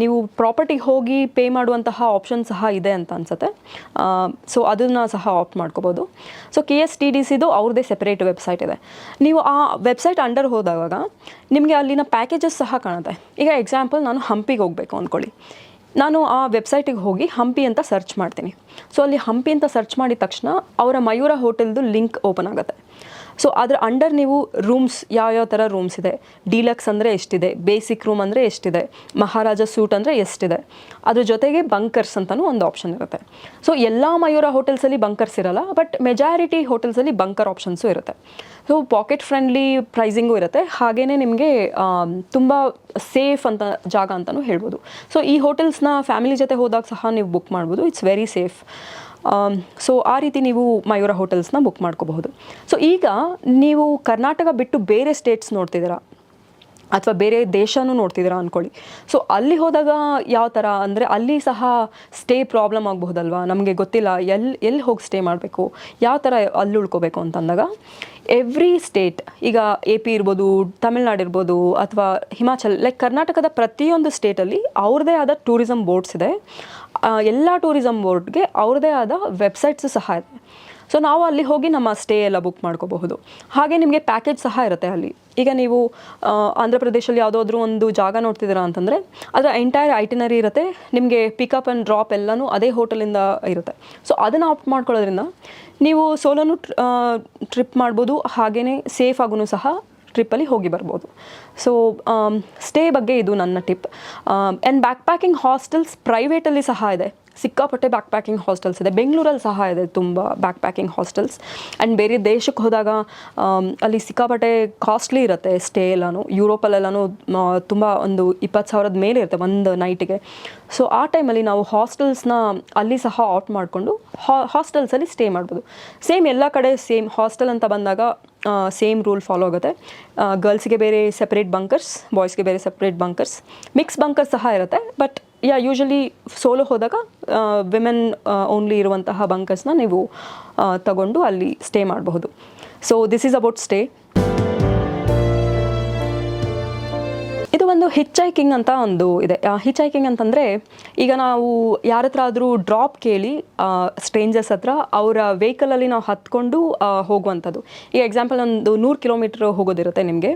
ನೀವು ಪ್ರಾಪರ್ಟಿಗೆ ಹೋಗಿ ಪೇ ಮಾಡುವಂತಹ ಆಪ್ಷನ್ ಸಹ ಇದೆ ಅಂತ ಅನ್ಸುತ್ತೆ. ಸೊ ಅದನ್ನು ಸಹ ಆಪ್ಟ್ ಮಾಡ್ಕೋಬೋದು. So K S T D ಸಿದು ಅವ್ರದ್ದೇ ಸೆಪರೇಟ್ ವೆಬ್ಸೈಟ್ ಇದೆ. ನೀವು ಆ ವೆಬ್ಸೈಟ್ ಅಂಡರ್ ಹೋದಾಗ, ನಿಮಗೆ ಅಲ್ಲಿನ ಪ್ಯಾಕೇಜಸ್ ಸಹ ಕಾಣುತ್ತೆ. ಈಗ ಎಕ್ಸಾಂಪಲ್ ನಾನು ಹಂಪಿಗೆ ಹೋಗಬೇಕು ಅಂದ್ಕೊಳ್ಳಿ. ನಾನು ಆ ವೆಬ್ಸೈಟಿಗೆ ಹೋಗಿ ಹಂಪಿ ಅಂತ ಸರ್ಚ್ ಮಾಡ್ತೀನಿ. ಸೊ ಅಲ್ಲಿ ಹಂಪಿ ಅಂತ ಸರ್ಚ್ ಮಾಡಿದ ತಕ್ಷಣ ಅವರ ಮಯೂರ ಹೋಟೆಲ್ದು ಲಿಂಕ್ ಓಪನ್ ಆಗುತ್ತೆ. ಸೊ ಅದ್ರ ಅಂಡರ್ ನೀವು ರೂಮ್ಸ್ ಯಾವ್ಯಾವ ಥರ ರೂಮ್ಸ್ ಇದೆ? ಡೀಲಕ್ಸ್ ಅಂದರೆ ಎಷ್ಟಿದೆ? ಬೇಸಿಕ್ ರೂಮ್ ಅಂದರೆ ಎಷ್ಟಿದೆ? ಮಹಾರಾಜ ಸೂಟ್ ಅಂದರೆ ಎಷ್ಟಿದೆ? ಅದ್ರ ಜೊತೆಗೆ ಬಂಕರ್ಸ್ ಅಂತಲೂ ಒಂದು ಆಪ್ಷನ್ ಇರುತ್ತೆ. ಸೊ ಎಲ್ಲ ಮಯೂರ ಹೋಟೆಲ್ಸಲ್ಲಿ ಬಂಕರ್ಸ್ ಇರಲ್ಲ ಬಟ್ ಮೆಜಾರಿಟಿ ಹೋಟೆಲ್ಸಲ್ಲಿ ಬಂಕರ್ ಆಪ್ಷನ್ಸು ಇರುತ್ತೆ. ಸೊ ಪಾಕೆಟ್ ಫ್ರೆಂಡ್ಲಿ ಪ್ರೈಸಿಂಗು ಇರುತ್ತೆ. ಹಾಗೆಯೇ ನಿಮಗೆ ತುಂಬ ಸೇಫ್ ಅಂತ ಜಾಗ ಅಂತಲೂ ಹೇಳ್ಬೋದು. ಸೊ ಈ ಹೋಟೆಲ್ಸ್ನ ಫ್ಯಾಮಿಲಿ ಜೊತೆ ಹೋದಾಗ ಸಹ ನೀವು ಬುಕ್ ಮಾಡ್ಬೋದು. ಇಟ್ಸ್ ವೆರಿ ಸೇಫ್ ಸೊ ಆ ರೀತಿ ನೀವು ಮಯೂರ ಹೋಟೆಲ್ಸ್ನ ಬುಕ್ ಮಾಡ್ಕೋಬಹುದು. ಸೊ ಈಗ ನೀವು ಕರ್ನಾಟಕ ಬಿಟ್ಟು ಬೇರೆ ಸ್ಟೇಟ್ಸ್ ನೋಡ್ತಿದ್ದೀರಾ? ಅಥವಾ ಬೇರೆ ದೇಶನೂ ನೋಡ್ತಿದ್ದೀರಾ ಅಂದ್ಕೊಳ್ಳಿ ಸೊ ಅಲ್ಲಿ ಹೋದಾಗ ಯಾವ ಥರ? ಅಂದರೆ ಅಲ್ಲಿ ಸಹ ಸ್ಟೇ ಪ್ರಾಬ್ಲಮ್ ಆಗಬಹುದಲ್ವಾ? ನಮಗೆ ಗೊತ್ತಿಲ್ಲ. ಎಲ್ಲಿ ಎಲ್ಲಿ ಹೋಗಿ ಸ್ಟೇ ಮಾಡಬೇಕು? ಯಾವ ಥರ ಅಲ್ಲಿ ಉಳ್ಕೋಬೇಕು ಅಂತಂದಾಗ ಎವ್ರಿ ಸ್ಟೇಟ್ ಈಗ ಎ ಪಿ ಇರ್ಬೋದು, ತಮಿಳ್ನಾಡು ಇರ್ಬೋದು, ಅಥವಾ ಹಿಮಾಚಲ್ ಲೈಕ್ ಕರ್ನಾಟಕದ ಪ್ರತಿಯೊಂದು ಸ್ಟೇಟಲ್ಲಿ ಅವ್ರದ್ದೇ ಆದ ಟೂರಿಸಮ್ ಬೋರ್ಡ್ಸ್ ಇದೆ. ಎಲ್ಲ ಟೂರಿಸಮ್ ಬೋರ್ಡ್ಗೆ ಅವ್ರದ್ದೇ ಆದ ವೆಬ್ಸೈಟ್ಸ್ ಸಹ ಇದೆ. ಸೊ ನಾವು ಅಲ್ಲಿ ಹೋಗಿ ನಮ್ಮ ಸ್ಟೇ ಎಲ್ಲ ಬುಕ್ ಮಾಡ್ಕೋಬಹುದು. ಹಾಗೆ ನಿಮಗೆ ಪ್ಯಾಕೇಜ್ ಸಹ ಇರುತ್ತೆ ಅಲ್ಲಿ. ಈಗ ನೀವು ಆಂಧ್ರ ಪ್ರದೇಶಲ್ಲಿ ಯಾವುದಾದ್ರೂ ಒಂದು ಜಾಗ ನೋಡ್ತಿದ್ದೀರಾ ಅಂತಂದರೆ, ಅದರ ಎಂಟೈರ್ ಐಟಿನರಿ ಇರುತ್ತೆ. ನಿಮಗೆ ಪಿಕಪ್ ಆ್ಯಂಡ್ ಡ್ರಾಪ್ ಎಲ್ಲನೂ ಅದೇ ಹೋಟೆಲಿಂದ ಇರುತ್ತೆ. ಸೊ ಅದನ್ನು ಆಪ್ಟ್ ಮಾಡ್ಕೊಳ್ಳೋದ್ರಿಂದ ನೀವು ಸೋಲೋನು ಟ್ರಿಪ್ ಮಾಡ್ಬೋದು. ಹಾಗೆಯೇ ಸೇಫ್ ಆಗೂ ಸಹ ಟ್ರಿಪ್ಪಲ್ಲಿ ಹೋಗಿ ಬರ್ಬೋದು. ಸೊ ಸ್ಟೇ ಬಗ್ಗೆ ಇದು ನನ್ನ tip and backpacking hostels ಪ್ರೈವೇಟಲ್ಲಿ ಸಹ ಇದೆ. ಸಿಕ್ಕಾಪಟ್ಟೆ ಬ್ಯಾಕ್ ಪ್ಯಾಕಿಂಗ್ ಹಾಸ್ಟೆಲ್ಸ್ ಇದೆ. ಬೆಂಗಳೂರಲ್ಲಿ ಸಹ ಇದೆ ತುಂಬ ಬ್ಯಾಕ್ ಪ್ಯಾಕಿಂಗ್ ಹಾಸ್ಟೆಲ್ಸ್ ಆ್ಯಂಡ್ ಬೇರೆ ದೇಶಕ್ಕೆ ಹೋದಾಗ ಅಲ್ಲಿ ಸಿಕ್ಕಾಪಟ್ಟೆ ಕಾಸ್ಟ್ಲಿ ಇರುತ್ತೆ ಸ್ಟೇ ಎಲ್ಲನೂ. ಯುರೋಪಲ್ಲೆಲ್ಲನೂ ತುಂಬ ಒಂದು ಇಪ್ಪತ್ತು ಸಾವಿರದ ಮೇಲೆ ಇರುತ್ತೆ ಒಂದು ನೈಟಿಗೆ ಸೊ ಆ ಟೈಮಲ್ಲಿ ನಾವು ಹಾಸ್ಟೆಲ್ಸ್ನ ಅಲ್ಲಿ ಸಹ ಆಟ್ ಮಾಡಿಕೊಂಡು ಹಾಸ್ಟೆಲ್ಸಲ್ಲಿ ಸ್ಟೇ ಮಾಡ್ಬೋದು. ಸೇಮ್ ಎಲ್ಲ ಕಡೆ ಸೇಮ್ ಹಾಸ್ಟೆಲ್ ಅಂತ ಬಂದಾಗ ಸೇಮ್ ರೂಲ್ ಫಾಲೋ ಆಗುತ್ತೆ. ಗರ್ಲ್ಸ್ಗೆ ಬೇರೆ ಸೆಪ್ರೇಟ್ ಬಂಕರ್ಸ್ ಬಾಯ್ಸ್ಗೆ ಬೇರೆ ಸೆಪ್ರೇಟ್ ಬಂಕರ್ಸ್ ಮಿಕ್ಸ್ ಬಂಕರ್ಸ್ ಸಹ ಇರುತ್ತೆ ಬಟ್ ಯಾ ಯೂಶಲಿ ಸೋಲೋ ಹೋದಾಗ ವಿಮೆನ್ ಓನ್ಲಿ ಇರುವಂತಹ ಬಂಕರ್ಸ್ನ ನೀವು ತಗೊಂಡು ಅಲ್ಲಿ ಸ್ಟೇ ಮಾಡಬಹುದು. So this is about stay ಇದು ಒಂದು ಹಿಚ್ ಹೈಕಿಂಗ್ ಅಂತ ಒಂದು ಇದೆ. ಹಿಚ್ ಹೈಕಿಂಗ್ ಅಂತಂದರೆ, ಈಗ ನಾವು ಯಾರ ಹತ್ರ ಆದರೂ ಡ್ರಾಪ್ ಕೇಳಿ ಸ್ಟ್ರೇಂಜರ್ಸ್ ಹತ್ರ ಅವರ ವೆಹಿಕಲಲ್ಲಿ ನಾವು ಹತ್ಕೊಂಡು ಹೋಗುವಂಥದ್ದು. ಈಗ ಎಕ್ಸಾಂಪಲ್ ಒಂದು ನೂರು ಕಿಲೋಮೀಟ್ರ್ ಹೋಗೋದಿರುತ್ತೆ ನಿಮಗೆ.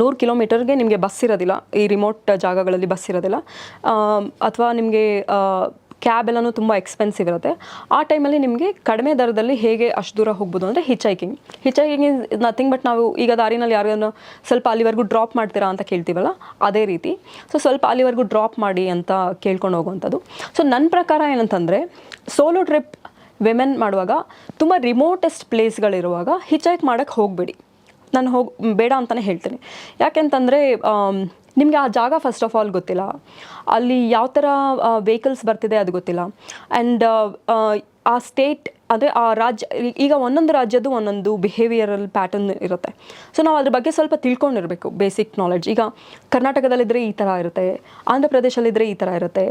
ನೂರು ಕಿಲೋಮೀಟರ್ಗೆ ನಿಮಗೆ ಬಸ್ ಇರೋದಿಲ್ಲ. ಈ ರಿಮೋಟ್ ಜಾಗಗಳಲ್ಲಿ ಬಸ್ ಇರೋದಿಲ್ಲ. ಅಥವಾ ನಿಮಗೆ ಕ್ಯಾಬ್ ಎಲ್ಲನೂ ತುಂಬ ಎಕ್ಸ್ಪೆನ್ಸಿವ್ ಇರುತ್ತೆ. ಆ ಟೈಮಲ್ಲಿ ನಿಮಗೆ ಕಡಿಮೆ ದರದಲ್ಲಿ ಹೇಗೆ ಅಷ್ಟು ದೂರ ಹೋಗ್ಬೋದು ಅಂದರೆ hitchhiking hitchhiking is nothing but ನಾವು ಈಗ ದಾರಿನಲ್ಲಿ ಯಾರನ್ನು ಸ್ವಲ್ಪ ಅಲ್ಲಿವರೆಗೂ ಡ್ರಾಪ್ ಮಾಡ್ತೀರಾ ಅಂತ ಕೇಳ್ತೀವಲ್ಲ, ಅದೇ ರೀತಿ. ಸೊ ಸ್ವಲ್ಪ ಅಲ್ಲಿವರೆಗೂ ಡ್ರಾಪ್ ಮಾಡಿ ಅಂತ ಕೇಳ್ಕೊಂಡು ಹೋಗುವಂಥದ್ದು. ಸೊ ನನ್ನ ಪ್ರಕಾರ ಏನಂತಂದರೆ ಸೋಲೋ ಟ್ರಿಪ್ ವಿಮೆನ್ ಮಾಡುವಾಗ ತುಂಬ ರಿಮೋಟೆಸ್ಟ್ ಪ್ಲೇಸ್ಗಳಿರುವಾಗ ಹಿಚ್ ಹೈಕ್ ಮಾಡೋಕ್ಕೆ ಹೋಗಬೇಡಿ. ನಾನು ಹೋಗಿ, ಬೇಡ ಅಂತಲೇ ಹೇಳ್ತೀನಿ. ಯಾಕೆಂತಂದರೆ ನಿಮಗೆ ಆ ಜಾಗ ಫಸ್ಟ್ ಆಫ್ ಆಲ್ ಗೊತ್ತಿಲ್ಲ. ಅಲ್ಲಿ ಯಾವ ಥರ ವೆಹಿಕಲ್ಸ್ ಬರ್ತಿದೆ ಅದು ಗೊತ್ತಿಲ್ಲ. ಆ್ಯಂಡ್ ಆ ಸ್ಟೇಟ್ ಅಂದರೆ ಆ ರಾಜ್ಯ, ಈಗ ಒಂದೊಂದು ರಾಜ್ಯದ್ದು ಒಂದೊಂದು ಬಿಹೇವಿಯರಲ್ ಪ್ಯಾಟರ್ನ್ ಇರುತ್ತೆ. ಸೊ ನಾವು ಅದ್ರ ಬಗ್ಗೆ ಸ್ವಲ್ಪ ತಿಳ್ಕೊಂಡಿರಬೇಕು ಬೇಸಿಕ್ ನಾಲೆಡ್ಜ್ ಈಗ ಕರ್ನಾಟಕದಲ್ಲಿದ್ದರೆ ಈ ಥರ ಇರುತ್ತೆ ಆಂಧ್ರ ಪ್ರದೇಶಲ್ಲಿದ್ದರೆ ಈ ಥರ ಇರುತ್ತೆ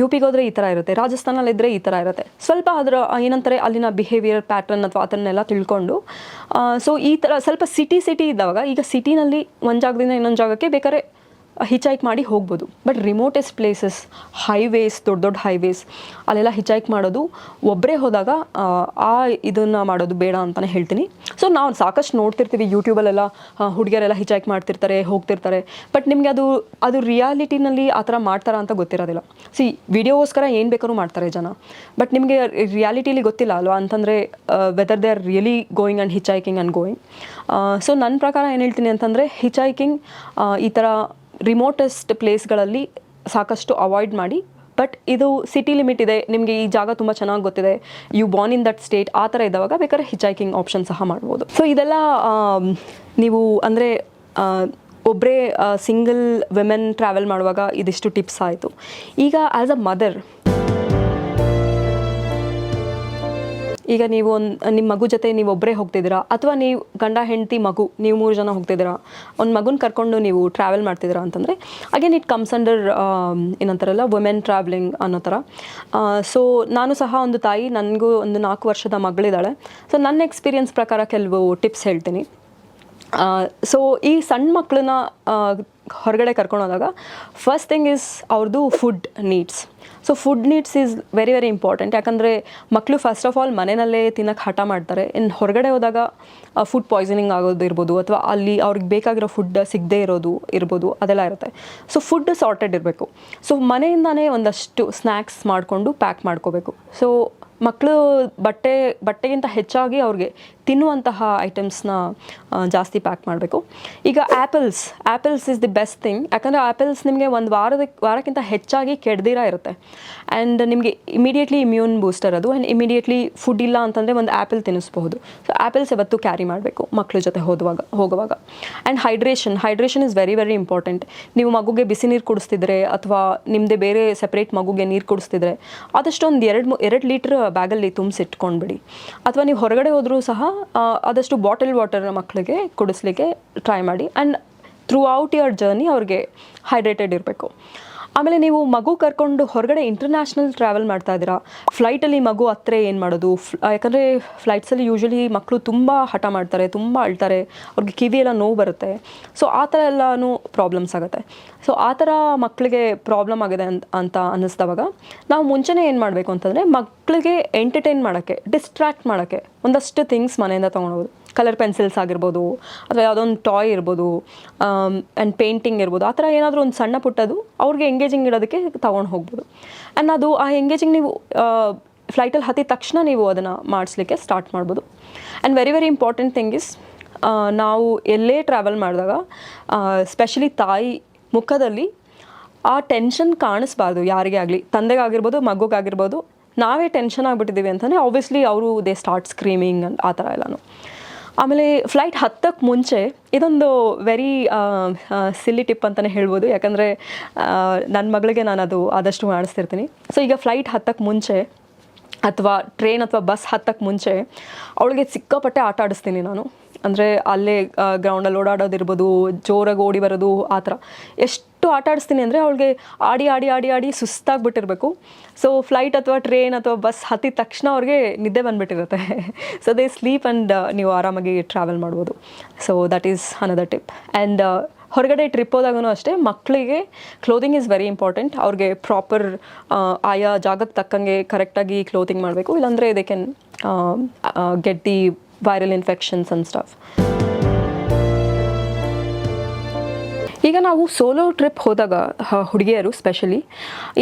ಯು ಪಿಗೆ ಹೋದರೆ ಈ ಥರ ಇರುತ್ತೆ ರಾಜಸ್ಥಾನಲ್ಲಿದ್ದರೆ ಈ ಥರ ಇರುತ್ತೆ. ಸ್ವಲ್ಪ ಅದರ, ಏನಂತಾರೆ, ಅಲ್ಲಿನ ಬಿಹೇವಿಯರ್ ಪ್ಯಾಟರ್ನ್ ಅಥವಾ ಅದನ್ನೆಲ್ಲ ತಿಳ್ಕೊಂಡು ಸೊ ಈ ಥರ ಸ್ವಲ್ಪ ಸಿಟಿ ಸಿಟಿ ಇದ್ದಾಗ ಈಗ ಸಿಟಿನಲ್ಲಿ ಒಂದು ಜಾಗದಿಂದ ಇನ್ನೊಂದು ಜಾಗಕ್ಕೆ ಬೇಕಾದ್ರೆ ಹಿಚೈಕ್ ಮಾಡಿ ಹೋಗ್ಬೋದು. ಬಟ್ ರಿಮೋಟೆಸ್ಟ್ ಪ್ಲೇಸಸ್ ಹೈವೇಸ್ ದೊಡ್ಡ ದೊಡ್ಡ ಹೈವೇಸ್ ಅಲ್ಲೆಲ್ಲ ಹಿಚೈಕ್ ಮಾಡೋದು ಒಬ್ಬರೇ ಹೋದಾಗ ಆ, ಇದನ್ನು ಮಾಡೋದು ಬೇಡ ಅಂತಲೇ ಹೇಳ್ತೀನಿ. ಸೊ ನಾವು ಸಾಕಷ್ಟು ನೋಡ್ತಿರ್ತೀವಿ ಯೂಟ್ಯೂಬಲ್ಲೆಲ್ಲ ಹುಡುಗಿಯರೆಲ್ಲ ಹಿಚೈಕ್ ಮಾಡ್ತಿರ್ತಾರೆ ಹೋಗ್ತಿರ್ತಾರೆ. ಬಟ್ ನಿಮಗೆ ಅದು ಅದು ರಿಯಾಲಿಟಿನಲ್ಲಿ ಆ ಥರ ಮಾಡ್ತಾರ ಅಂತ ಗೊತ್ತಿರೋದಿಲ್ಲ. ಸಿ ವಿಡಿಯೋಗೋಸ್ಕರ ಏನು ಬೇಕಾದ್ರೂ ಮಾಡ್ತಾರೆ ಜನ. ಬಟ್ ನಿಮಗೆ ರಿಯಾಲಿಟಿಲಿ ಗೊತ್ತಿಲ್ಲ ಅಲ್ವಾ? ಅಂತಂದರೆ whether they are really going and hitchhiking and going so ನನ್ನ ಪ್ರಕಾರ ಏನು ಹೇಳ್ತೀನಿ ಅಂತಂದರೆ ಹಿಚೈಕಿಂಗ್ ಈ ಥರ ರಿಮೋಟೆಸ್ಟ್ ಪ್ಲೇಸ್ಗಳಲ್ಲಿ ಸಾಕಷ್ಟು ಅವಾಯ್ಡ್ ಮಾಡಿ ಬಟ್ ಇದು ಸಿಟಿ ಲಿಮಿಟ್ ಇದೆ, ನಿಮಗೆ ಈ ಜಾಗ ತುಂಬ ಚೆನ್ನಾಗಿ ಗೊತ್ತಿದೆ you born in that state ಆ ಥರ ಇದ್ದಾವಾಗ ಬೇಕಾದ್ರೆ ಹಿಚೈಕಿಂಗ್ ಆಪ್ಷನ್ ಸಹ ಮಾಡ್ಬೋದು. ಸೊ ಇದೆಲ್ಲ ನೀವು ಅಂದರೆ ಒಬ್ಬರೇ ಸಿಂಗಲ್ ವಿಮೆನ್ ಟ್ರಾವೆಲ್ ಮಾಡುವಾಗ ಇದಿಷ್ಟು ಟಿಪ್ಸ್ ಆಯಿತು. ಈಗ ಆ್ಯಸ್ ಅ ಮದರ್ ಈಗ ನೀವು ಒಂದು ನಿಮ್ಮ ಮಗು ಜೊತೆ ನೀವು ಒಬ್ಬರೇ ಹೋಗ್ತಿದ್ದೀರಾ? ಅಥವಾ ನೀವು ಗಂಡ, ಹೆಂಡತಿ, ಮಗು, ನೀವು ಮೂರು ಜನ ಹೋಗ್ತಿದ್ದೀರಾ? ಒಂದು ಮಗುನ ಕರ್ಕೊಂಡು ನೀವು ಟ್ರಾವೆಲ್ ಮಾಡ್ತಿದ್ದೀರಾ ಅಂತಂದರೆ ಅಗೇನ್ ಇಟ್ ಕಮ್ಸ್ ಅಂಡರ್ ಏನಂತಾರಲ್ಲ ವುಮೆನ್ ಟ್ರಾವೆಲಿಂಗ್ ಅನ್ನೋ ಥರ ಸೊ ನಾನು ಸಹ ಒಂದು ತಾಯಿ, ನನಗೂ ಒಂದು ನಾಲ್ಕು ವರ್ಷದ ಮಗಳಿದ್ದಾಳೆ. ಸೊ ನನ್ನ ಎಕ್ಸ್ಪೀರಿಯೆನ್ಸ್ ಪ್ರಕಾರ ಕೆಲವು ಟಿಪ್ಸ್ ಹೇಳ್ತೀನಿ. ಸೊ ಈ ಸಣ್ಣ ಮಕ್ಕಳನ್ನ ಹೊರಗಡೆ ಕರ್ಕೊಂಡು ಹೋದಾಗ ಫಸ್ಟ್ ಥಿಂಗ್ ಇಸ್ ಅವ್ರದ್ದು food needs so food needs is very very important ಯಾಕಂದರೆ ಮಕ್ಕಳು ಫಸ್ಟ್ ಆಫ್ ಆಲ್ ಮನೆಯಲ್ಲೇ ತಿನ್ನೋಕ್ಕೆ ಹಠ ಮಾಡ್ತಾರೆ. ಇನ್ನು ಹೊರಗಡೆ ಹೋದಾಗ ಫುಡ್ ಪಾಯ್ಸನಿಂಗ್ ಆಗೋದು ಇರ್ಬೋದು, ಅಥವಾ ಅಲ್ಲಿ ಅವ್ರಿಗೆ ಬೇಕಾಗಿರೋ ಫುಡ್ ಸಿಗದೇ ಇರೋದು ಇರ್ಬೋದು, ಅದೆಲ್ಲ ಇರುತ್ತೆ. ಸೊ ಫುಡ್ ಸಾರ್ಟೆಡ್ ಇರಬೇಕು. ಸೊ ಮನೆಯಿಂದನೇ ಒಂದಷ್ಟು ಸ್ನ್ಯಾಕ್ಸ್ ಮಾಡಿಕೊಂಡು ಪ್ಯಾಕ್ ಮಾಡ್ಕೋಬೇಕು. ಸೊ ಮಕ್ಕಳು ಬಟ್ಟೆ, ಬಟ್ಟೆಗಿಂತ ಹೆಚ್ಚಾಗಿ ಅವ್ರಿಗೆ ತಿನ್ನುವಂತಹ ಐಟಮ್ಸ್ನ ಜಾಸ್ತಿ ಪ್ಯಾಕ್ ಮಾಡಬೇಕು. ಈಗ apples apples is the best thing ಯಾಕಂದರೆ ಆ್ಯಪಲ್ಸ್ ನಿಮಗೆ ಒಂದು ವಾರದ ವಾರಕ್ಕಿಂತ ಹೆಚ್ಚಾಗಿ ಕೆಡ್ದಿರ ಇರುತ್ತೆ. ಆ್ಯಂಡ್ ನಿಮಗೆ ಇಮಿಡಿಯೇಟ್ಲಿ ಇಮ್ಯೂನ್ ಬೂಸ್ಟರ್ ಅದು. ಆ್ಯಂಡ್ ಇಮಿಡಿಯೇಟ್ಲಿ ಫುಡ್ ಇಲ್ಲ ಅಂತಂದರೆ ಒಂದು ಆ್ಯಪಲ್ ತಿನ್ನಿಸ್ಬಹುದು. ಸೊ ಆ್ಯಪಲ್ಸ್ ಯಾವತ್ತೂ ಕ್ಯಾರಿ ಮಾಡಬೇಕು ಮಕ್ಕಳ ಜೊತೆ ಹೋದವಾಗ, ಹೋಗುವಾಗ. And hydration hydration is very very important ನೀವು ಮಗುಗೆ ಬಿಸಿ ನೀರು ಕುಡಿಸ್ತಿದ್ರೆ ಅಥವಾ ನಿಮ್ಮದೇ ಬೇರೆ ಸೆಪ್ರೇಟ್ ಮಗುಗೆ ನೀರು ಕುಡಿಸ್ತಿದ್ರೆ ಆದಷ್ಟು ಒಂದು ಎರಡು ಎರಡು ಲೀಟ್ರ್ ಬ್ಯಾಗಲ್ಲಿ ತುಂಬಿಸಿಟ್ಕೊಂಡ್ಬಿಡಿ. ಅಥವಾ ನೀವು ಹೊರಗಡೆ ಹೋದರೂ ಸಹ ಆದಷ್ಟು ಬಾಟಲ್ ವಾಟರ್ ಮಕ್ಕಳಿಗೆ ಕುಡಿಸ್ಲಿಕ್ಕೆ ಟ್ರೈ ಮಾಡಿ. And throughout your journey ಅವ್ರಿಗೆ ಹೈಡ್ರೇಟೆಡ್ ಇರಬೇಕು. ಆಮೇಲೆ ನೀವು ಮಗು ಕರ್ಕೊಂಡು ಹೊರಗಡೆ ಇಂಟರ್ನ್ಯಾಷನಲ್ ಟ್ರಾವೆಲ್ ಮಾಡ್ತಾ ಇದ್ದೀರಾ? ಫ್ಲೈಟಲ್ಲಿ ಮಗು ಹತ್ತಿರ ಏನು ಮಾಡೋದು? ಯಾಕಂದರೆ ಫ್ಲೈಟ್ಸಲ್ಲಿ ಯೂಶ್ವಲಿ ಮಕ್ಕಳು ತುಂಬ ಹಠ ಮಾಡ್ತಾರೆ, ತುಂಬ ಅಳ್ತಾರೆ, ಅವ್ರಿಗೆ ಕಿವಿಯೆಲ್ಲ ನೋವು ಬರುತ್ತೆ. ಸೊ ಆ ಥರ ಎಲ್ಲನೂ ಪ್ರಾಬ್ಲಮ್ಸ್ ಆಗುತ್ತೆ. ಸೊ ಆ ಥರ ಮಕ್ಕಳಿಗೆ ಪ್ರಾಬ್ಲಮ್ ಆಗಿದೆ ಅಂತ ಅಂತ ಅನ್ನಿಸ್ದವಾಗ ನಾವು ಮುಂಚೆನೇ ಏನು ಮಾಡಬೇಕು ಅಂತಂದರೆ ಮಕ್ಕಳಿಗೆ ಎಂಟರ್ಟೈನ್ ಮಾಡೋಕ್ಕೆ ಡಿಸ್ಟ್ರ್ಯಾಕ್ಟ್ ಮಾಡೋಕ್ಕೆ ಒಂದಷ್ಟು ಥಿಂಗ್ಸ್ ಮನೆಯಿಂದ ತೊಗೊಂಡೋಗೋದು ಕಲರ್ ಪೆನ್ಸಿಲ್ಸ್ ಆಗಿರ್ಬೋದು, ಅಥವಾ ಯಾವುದೋ ಒಂದು ಟಾಯ್ ಇರ್ಬೋದು ಆ್ಯಂಡ್ ಪೇಂಟಿಂಗ್ ಇರ್ಬೋದು, ಆ ಥರ ಏನಾದರೂ ಒಂದು ಸಣ್ಣ ಪುಟ್ಟದು ಅವ್ರಿಗೆ ಎಂಗೇಜಿಂಗ್ ಇಡೋದಕ್ಕೆ ತೊಗೊಂಡು ಹೋಗ್ಬೋದು. ಆ್ಯಂಡ್ ಅದು ಆ ಎಂಗೇಜಿಂಗ್ ನೀವು ಫ್ಲೈಟಲ್ಲಿ ಹತ್ತಿದ ತಕ್ಷಣ ನೀವು ಅದನ್ನು ಮಾಡಿಸ್ಲಿಕ್ಕೆ ಸ್ಟಾರ್ಟ್ ಮಾಡ್ಬೋದು. And very very important thing is ನಾವು ಎಲ್ಲೇ ಟ್ರಾವೆಲ್ ಮಾಡಿದಾಗ ಸ್ಪೆಷಲಿ ತಾಯಿ ಮುಖದಲ್ಲಿ ಆ ಟೆನ್ಷನ್ ಕಾಣಿಸ್ಬಾರ್ದು ಯಾರಿಗೆ ಆಗಲಿ. ತಂದೆಗಾಗಿರ್ಬೋದು, ಮಗುಗಾಗಿರ್ಬೋದು, ನಾವೇ ಟೆನ್ಷನ್ ಆಗಿಬಿಟ್ಟಿದ್ದೀವಿ ಅಂತಲೇ ಆಬ್ವಿಯಸ್ಲಿ ಅವರು ದೇ ಸ್ಟಾರ್ಟ್ ಸ್ಕ್ರೀಮಿಂಗ್ ಆ ಥರ ಎಲ್ಲನೂ. ಆಮೇಲೆ ಫ್ಲೈಟ್ ಹತ್ತಕ್ಕೆ ಮುಂಚೆ ಇದೊಂದು ವೆರಿ ಸಿಲ್ಲಿ ಟಿಪ್ ಅಂತಲೇ ಹೇಳ್ಬೋದು. ಯಾಕಂದರೆ ನನ್ನ ಮಗಳಿಗೆ ನಾನು ಅದು ಆದಷ್ಟು ಮಾಡಿಸ್ತಿರ್ತೀನಿ. ಸೊ ಈಗ ಫ್ಲೈಟ್ ಹತ್ತಕ್ಕೆ ಮುಂಚೆ ಅಥವಾ ಟ್ರೈನ್ ಅಥವಾ ಬಸ್ ಹತ್ತಕ್ಕೆ ಮುಂಚೆ ಅವಳಿಗೆ ಸಿಕ್ಕಾಪಟ್ಟೆ ಆಟ ಆಡಿಸ್ತೀನಿ ನಾನು. ಅಂದರೆ ಅಲ್ಲೇ ಗ್ರೌಂಡಲ್ಲಿ ಓಡಾಡೋದಿರ್ಬೋದು ಜೋರಾಗಿ ಓಡಿ ಬರೋದು, ಆ ಥರ. ಎಷ್ಟು ಆಟ ಆಡಿಸ್ತೀನಿ ಅಂದರೆ ಅವಳಿಗೆ ಆಡಿ ಆಡಿ ಆಡಿ ಆಡಿ ಸುಸ್ತಾಗ್ಬಿಟ್ಟಿರ್ಬೇಕು. ಸೊ ಫ್ಲೈಟ್ ಅಥವಾ ಟ್ರೈನ್ ಅಥವಾ ಬಸ್ ಹತ್ತಿದ ತಕ್ಷಣ ಅವ್ರಿಗೆ ನಿದ್ದೆ ಬಂದುಬಿಟ್ಟಿರುತ್ತೆ. ಸೊ ದೇ ಸ್ಲೀಪ್ ಆ್ಯಂಡ್ ನೀವು ಆರಾಮಾಗಿ ಟ್ರಾವೆಲ್ ಮಾಡ್ಬೋದು. So that is another tip and ಹೊರಗಡೆ ಟ್ರಿಪ್ ಹೋದಾಗೂ ಅಷ್ಟೇ ಮಕ್ಕಳಿಗೆ ಕ್ಲೋದಿಂಗ್ ಈಸ್ ವೆರಿ ಇಂಪಾರ್ಟೆಂಟ್ ಅವ್ರಿಗೆ ಪ್ರಾಪರ್ ಆಯಾ ಜಾಗಕ್ಕೆ ತಕ್ಕಂಗೆ ಕರೆಕ್ಟಾಗಿ ಕ್ಲೋತಿಂಗ್ ಮಾಡಬೇಕು. ಇಲ್ಲಾಂದರೆ they can get the viral infections and stuff ಈಗ ನಾವು ಸೋಲೋ ಟ್ರಿಪ್ ಹೋದಾಗ ಹುಡುಗಿಯರು ಸ್ಪೆಷಲಿ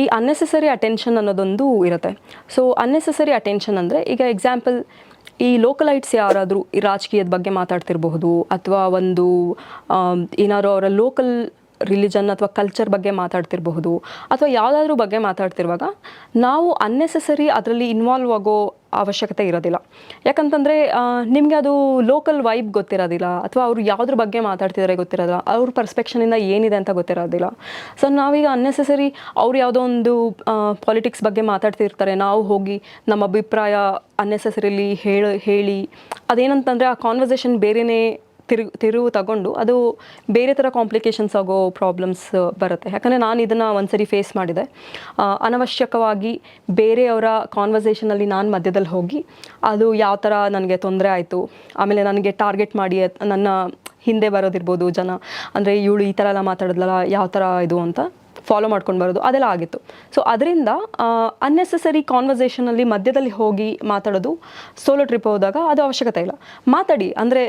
ಈ ಅನ್ನೆಸೆಸರಿ ಅಟೆನ್ಷನ್ ಅನ್ನೋದೊಂದು ಇರುತ್ತೆ. ಸೊ ಅನ್ನೆಸೆಸರಿ ಅಟೆನ್ಷನ್ ಅಂದರೆ, ಈಗ ಎಕ್ಸಾಂಪಲ್ ಈ ಲೋಕಲೈಟ್ಸ್ ಯಾರಾದರೂ ಈ ರಾಜಕೀಯದ ಬಗ್ಗೆ ಮಾತಾಡ್ತಿರಬಹುದು, ಅಥವಾ ಒಂದು ಏನಾದ್ರು ಅವರ ಲೋಕಲ್ ರಿಲಿಜನ್ ಅಥವಾ ಕಲ್ಚರ್ ಬಗ್ಗೆ ಮಾತಾಡ್ತಿರಬಹುದು, ಅಥವಾ ಯಾವುದಾದ್ರೂ ಬಗ್ಗೆ ಮಾತಾಡ್ತಿರುವಾಗ, ನಾವು ಅನ್ನೆಸೆಸರಿ ಅದರಲ್ಲಿ ಇನ್ವಾಲ್ವ್ ಆಗೋ ಅವಶ್ಯಕತೆ ಇರೋದಿಲ್ಲ. ಯಾಕಂತಂದರೆ ನಿಮಗೆ ಅದು ಲೋಕಲ್ ವೈಬ್ ಗೊತ್ತಿರೋದಿಲ್ಲ ಅಥವಾ ಅವರು ಯಾವುದ್ರ ಬಗ್ಗೆ ಮಾತಾಡ್ತಿದ್ದಾರೆ ಗೊತ್ತಿರೋದಿಲ್ಲ. ಅವ್ರ ಪರ್ಸ್ಪೆಕ್ಷನಿಂದ ಏನಿದೆ ಅಂತ ಗೊತ್ತಿರೋದಿಲ್ಲ. ಸೊ ನಾವೀಗ ಅನ್ನೆಸೆಸರಿ ಅವ್ರು ಯಾವುದೋ ಒಂದು ಪಾಲಿಟಿಕ್ಸ್ ಬಗ್ಗೆ ಮಾತಾಡ್ತಿರ್ತಾರೆ. ನಾವು ಹೋಗಿ ನಮ್ಮ ಅಭಿಪ್ರಾಯ ಅನ್ನೆಸೆಸರಿಲಿ ಹೇಳಿ ಹೇಳಿ. ಅದೇನಂತಂದರೆ ಆ ಕಾನ್ವರ್ಸೇಷನ್ ಬೇರೆಯೇ ತಿರುವು ತಿರುವು ತಗೊಂಡು ಅದು ಬೇರೆ ಥರ ಕಾಂಪ್ಲಿಕೇಶನ್ಸ್ ಆಗೋ ಪ್ರಾಬ್ಲಮ್ಸ್ ಬರುತ್ತೆ. ಯಾಕಂದರೆ ನಾನು ಇದನ್ನು ಒಂದ್ಸರಿ ಫೇಸ್ ಮಾಡಿದೆ. ಅನವಶ್ಯಕವಾಗಿ ಬೇರೆಯವರ ಕಾನ್ವರ್ಸೇಷನಲ್ಲಿ ನಾನು ಮಧ್ಯದಲ್ಲಿ ಹೋಗಿ ಅದು ಯಾವ ಥರ ನನಗೆ ತೊಂದರೆ ಆಯಿತು, ಆಮೇಲೆ ನನಗೆ ಟಾರ್ಗೆಟ್ ಮಾಡಿ ನನ್ನ ಹಿಂದೆ ಬರೋದಿರ್ಬೋದು ಜನ. ಅಂದರೆ ಇವಳು ಈ ಥರ ಎಲ್ಲ ಮಾತಾಡಿದ್ಲಲ್ಲ, ಯಾವ ಥರ ಇದು ಅಂತ ಫಾಲೋ ಮಾಡ್ಕೊಂಡು ಬರೋದು, ಅದೆಲ್ಲ ಆಗಿತ್ತು. ಸೊ ಅದರಿಂದ ಅನ್ನೆಸೆಸರಿ ಕಾನ್ವರ್ಸೇಷನಲ್ಲಿ ಮಧ್ಯದಲ್ಲಿ ಹೋಗಿ ಮಾತಾಡೋದು ಸೋಲೋ ಟ್ರಿಪ್ ಹೋದಾಗ ಅದು ಅವಶ್ಯಕತೆ ಇಲ್ಲ. ಮಾತಾಡಿ, ಅಂದರೆ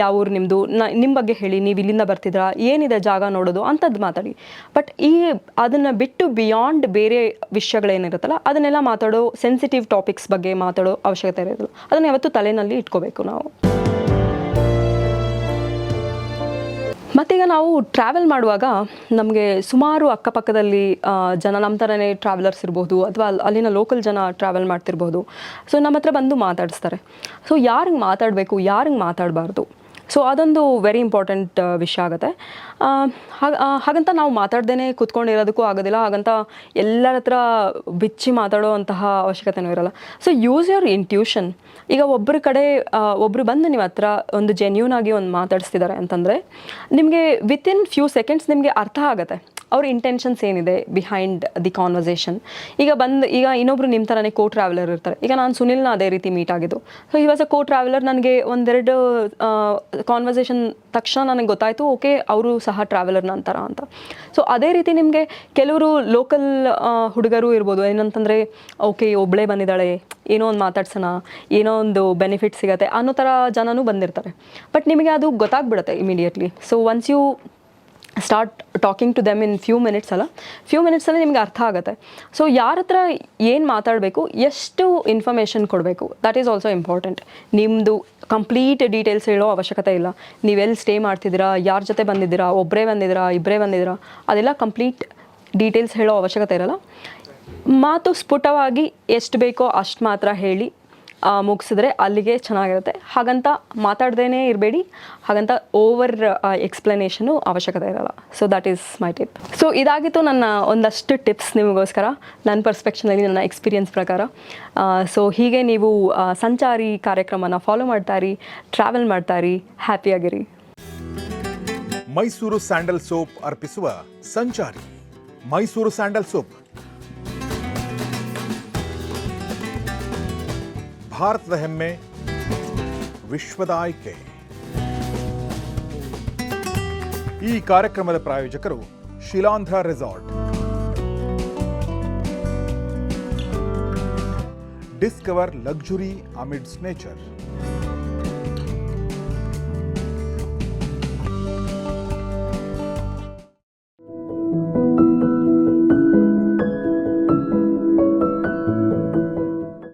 ಯಾವ ಊರು ನಿಮ್ಮದು ನ ನಿಮ್ಮ ಬಗ್ಗೆ ಹೇಳಿ, ನೀವು ಇಲ್ಲಿಂದ ಬರ್ತಿದ್ರಾ? ಏನಿದೆ ಜಾಗ ನೋಡೋದು? ಅಂಥದ್ದು ಮಾತಾಡಿ. ಬಟ್ ಈ, ಅದನ್ನು ಬಿಟ್ಟು ಬಿಯಾಂಡ್ ಬೇರೆ ವಿಷಯಗಳೇನಿರುತ್ತಲ್ಲ, ಅದನ್ನೆಲ್ಲ ಮಾತಾಡೋ ಸೆನ್ಸಿಟಿವ್ ಟಾಪಿಕ್ಸ್ ಬಗ್ಗೆ ಮಾತಾಡೋ ಅವಶ್ಯಕತೆ ಇರೋದಿಲ್ಲ. ಅದನ್ನು ಯಾವತ್ತೂ ತಲೆಯಲ್ಲಿ ಇಟ್ಕೋಬೇಕು ನಾವು. ಮತ್ತೀಗ ನಾವು ಟ್ರಾವೆಲ್ ಮಾಡುವಾಗ ನಮಗೆ ಸುಮಾರು ಅಕ್ಕಪಕ್ಕದಲ್ಲಿ ಜನ ನಮ್ಮ ಥರನೇ ಟ್ರಾವೆಲರ್ಸ್ ಇರ್ಬೋದು ಅಥವಾ ಅಲ್ಲಿ- ಅಲ್ಲಿನ ಲೋಕಲ್ ಜನ ಟ್ರಾವೆಲ್ ಮಾಡ್ತಿರ್ಬೋದು. ಸೊ ನಮ್ಮ ಹತ್ರ ಬಂದು ಮಾತಾಡಿಸ್ತಾರೆ. ಸೊ ಯಾರಿಗೆ ಮಾತಾಡಬೇಕು ಯಾರಿಗೆ ಮಾತಾಡಬಾರ್ದು? ಸೊ ಅದೊಂದು ವೆರಿ ಇಂಪಾರ್ಟೆಂಟ್ ವಿಷಯ ಆಗುತ್ತೆ. ಹಾಗ- ಹಾಗಂತ ನಾವು ಮಾತಾಡ್ದೇ ಕೂತ್ಕೊಂಡಿರೋದಕ್ಕೂ ಆಗೋದಿಲ್ಲ. ಹಾಗಂತ ಎಲ್ಲರ ಹತ್ರ ಬಿಚ್ಚಿ ಮಾತಾಡುವಂತಹ ಅವಶ್ಯಕತೆನೂ ಇರಲ್ಲ. ಸೊ ಯೂಸ್ ಯುವರ್ ಇಂಟ್ಯೂಷನ್ ಈಗ ಒಬ್ಬರ ಕಡೆ ಒಬ್ಬರು ಬಂದು ನಿಮ್ಮ ಹತ್ರ ಒಂದು ಜೆನ್ಯೂನ್ ಆಗಿ ಒಂದು ಮಾತಾಡಿಸ್ತಿದ್ದಾರೆ ಅಂತಂದರೆ, ನಿಮಗೆ ವಿತಿನ್ ಫ್ಯೂ ಸೆಕೆಂಡ್ಸ್ ನಿಮಗೆ ಅರ್ಥ ಆಗುತ್ತೆ. ಅವ್ರ ಇಂಟೆನ್ಷನ್ಸ್ ಏನಿದೆ ಬಿಹೈಂಡ್ ದಿ ಕಾನ್ವರ್ಸೇಷನ್ ಈಗ ಬಂದು, ಈಗ ಇನ್ನೊಬ್ರು ನಿಮ್ಮ ಥರನೇ ಕೋ ಟ್ರಾವೆಲರ್ ಇರ್ತಾರೆ. ಈಗ ನಾನು ಸುನಿಲ್ನ ಅದೇ ರೀತಿ ಮೀಟ್ ಆಗಿದ್ದು. ಸೊ ಈ ವಾಸ್ ಅ ಕೋ ಟ್ರಾವೆಲರ್ ನನಗೆ ಒಂದೆರಡು ಕಾನ್ವರ್ಸೇಷನ್ ತಕ್ಷಣ ನನಗೆ ಗೊತ್ತಾಯಿತು, ಓಕೆ, ಅವರು ಸಹ ಟ್ರಾವೆಲರ್ನ ನಂತರ ಅಂತ. ಸೊ ಅದೇ ರೀತಿ ನಿಮಗೆ ಕೆಲವರು ಲೋಕಲ್ ಹುಡುಗರು ಇರ್ಬೋದು. ಏನಂತಂದರೆ, ಓಕೆ ಒಬ್ಬಳೇ ಬಂದಿದ್ದಾಳೆ, ಏನೋ ಒಂದು ಮಾತಾಡ್ಸೋಣ, ಏನೋ ಒಂದು ಬೆನಿಫಿಟ್ ಸಿಗತ್ತೆ ಅನ್ನೋ ಥರ ಜನನೂ ಬಂದಿರ್ತಾರೆ. ಬಟ್ ನಿಮಗೆ ಅದು ಗೊತ್ತಾಗ್ಬಿಡುತ್ತೆ immediately so once you start talking to them in few minutes ಅಲ್ಲ. ಫ್ಯೂ ಮಿನಿಟ್ಸಲ್ಲಿ ನಿಮ್ಗೆ ಅರ್ಥ ಆಗುತ್ತೆ. ಸೊ ಯಾರ ಹತ್ರ ಏನು ಮಾತಾಡಬೇಕು, ಎಷ್ಟು ಇನ್ಫಾರ್ಮೇಷನ್ ಕೊಡಬೇಕು ದಟ್ ಈಸ್ ಆಲ್ಸೋ ಇಂಪಾರ್ಟೆಂಟ್ ನಿಮ್ಮದು ಕಂಪ್ಲೀಟ್ ಡೀಟೇಲ್ಸ್ ಹೇಳೋ ಅವಶ್ಯಕತೆ ಇಲ್ಲ. ನೀವೆಲ್ಲಿ ಸ್ಟೇ ಮಾಡ್ತಿದ್ದೀರಾ, ಯಾರ ಜೊತೆ ಬಂದಿದ್ದೀರಾ ಒಬ್ಬರೇ ಬಂದಿದ್ದೀರಾ ಇಬ್ಬರೇ ಬಂದಿದ್ದೀರಾ, ಅದೆಲ್ಲ ಕಂಪ್ಲೀಟ್ ಡೀಟೇಲ್ಸ್ ಹೇಳೋ ಅವಶ್ಯಕತೆ ಇರಲ್ಲ. ಮಾತು ಸ್ಫುಟವಾಗಿ ಎಷ್ಟು ಬೇಕೋ ಅಷ್ಟು ಮಾತ್ರ ಹೇಳಿ ಮುಗಿಸಿದ್ರೆ ಅಲ್ಲಿಗೆ ಚೆನ್ನಾಗಿರುತ್ತೆ. ಹಾಗಂತ ಮಾತಾಡ್ದೇ ಇರಬೇಡಿ. ಹಾಗಂತ ಓವರ್ ಎಕ್ಸ್ಪ್ಲನೇಷನು ಅವಶ್ಯಕತೆ ಇರಲ್ಲ. So that is my tip so ಇದಾಗಿತ್ತು ನನ್ನ ಒಂದಷ್ಟು ಟಿಪ್ಸ್ ನಿಮಗೋಸ್ಕರ. ನನ್ನ ಪರ್ಸ್ಪೆಕ್ಷನಲ್ಲಿ ನನ್ನ ಎಕ್ಸ್ಪೀರಿಯನ್ಸ್ ಪ್ರಕಾರ. ಸೊ ಹೀಗೆ ನೀವು ಸಂಚಾರಿ ಕಾರ್ಯಕ್ರಮನ ಫಾಲೋ ಮಾಡ್ತಾರಿ ಟ್ರಾವೆಲ್ ಮಾಡ್ತಾರಿ ಹ್ಯಾಪಿಯಾಗಿರಿ ಮೈಸೂರು ಸ್ಯಾಂಡಲ್ ಸೋಪ್ ಅರ್ಪಿಸುವ ಸಂಚಾರಿ. Mysuru sandal soap. ಭಾರತದ ಹೆಮ್ಮೆ ವಿಶ್ವದ ಆಯ್ಕೆ ಈ ಕಾರ್ಯಕ್ರಮದ ಪ್ರಾಯೋಜಕರು Shilandhra resort discover luxury amidst nature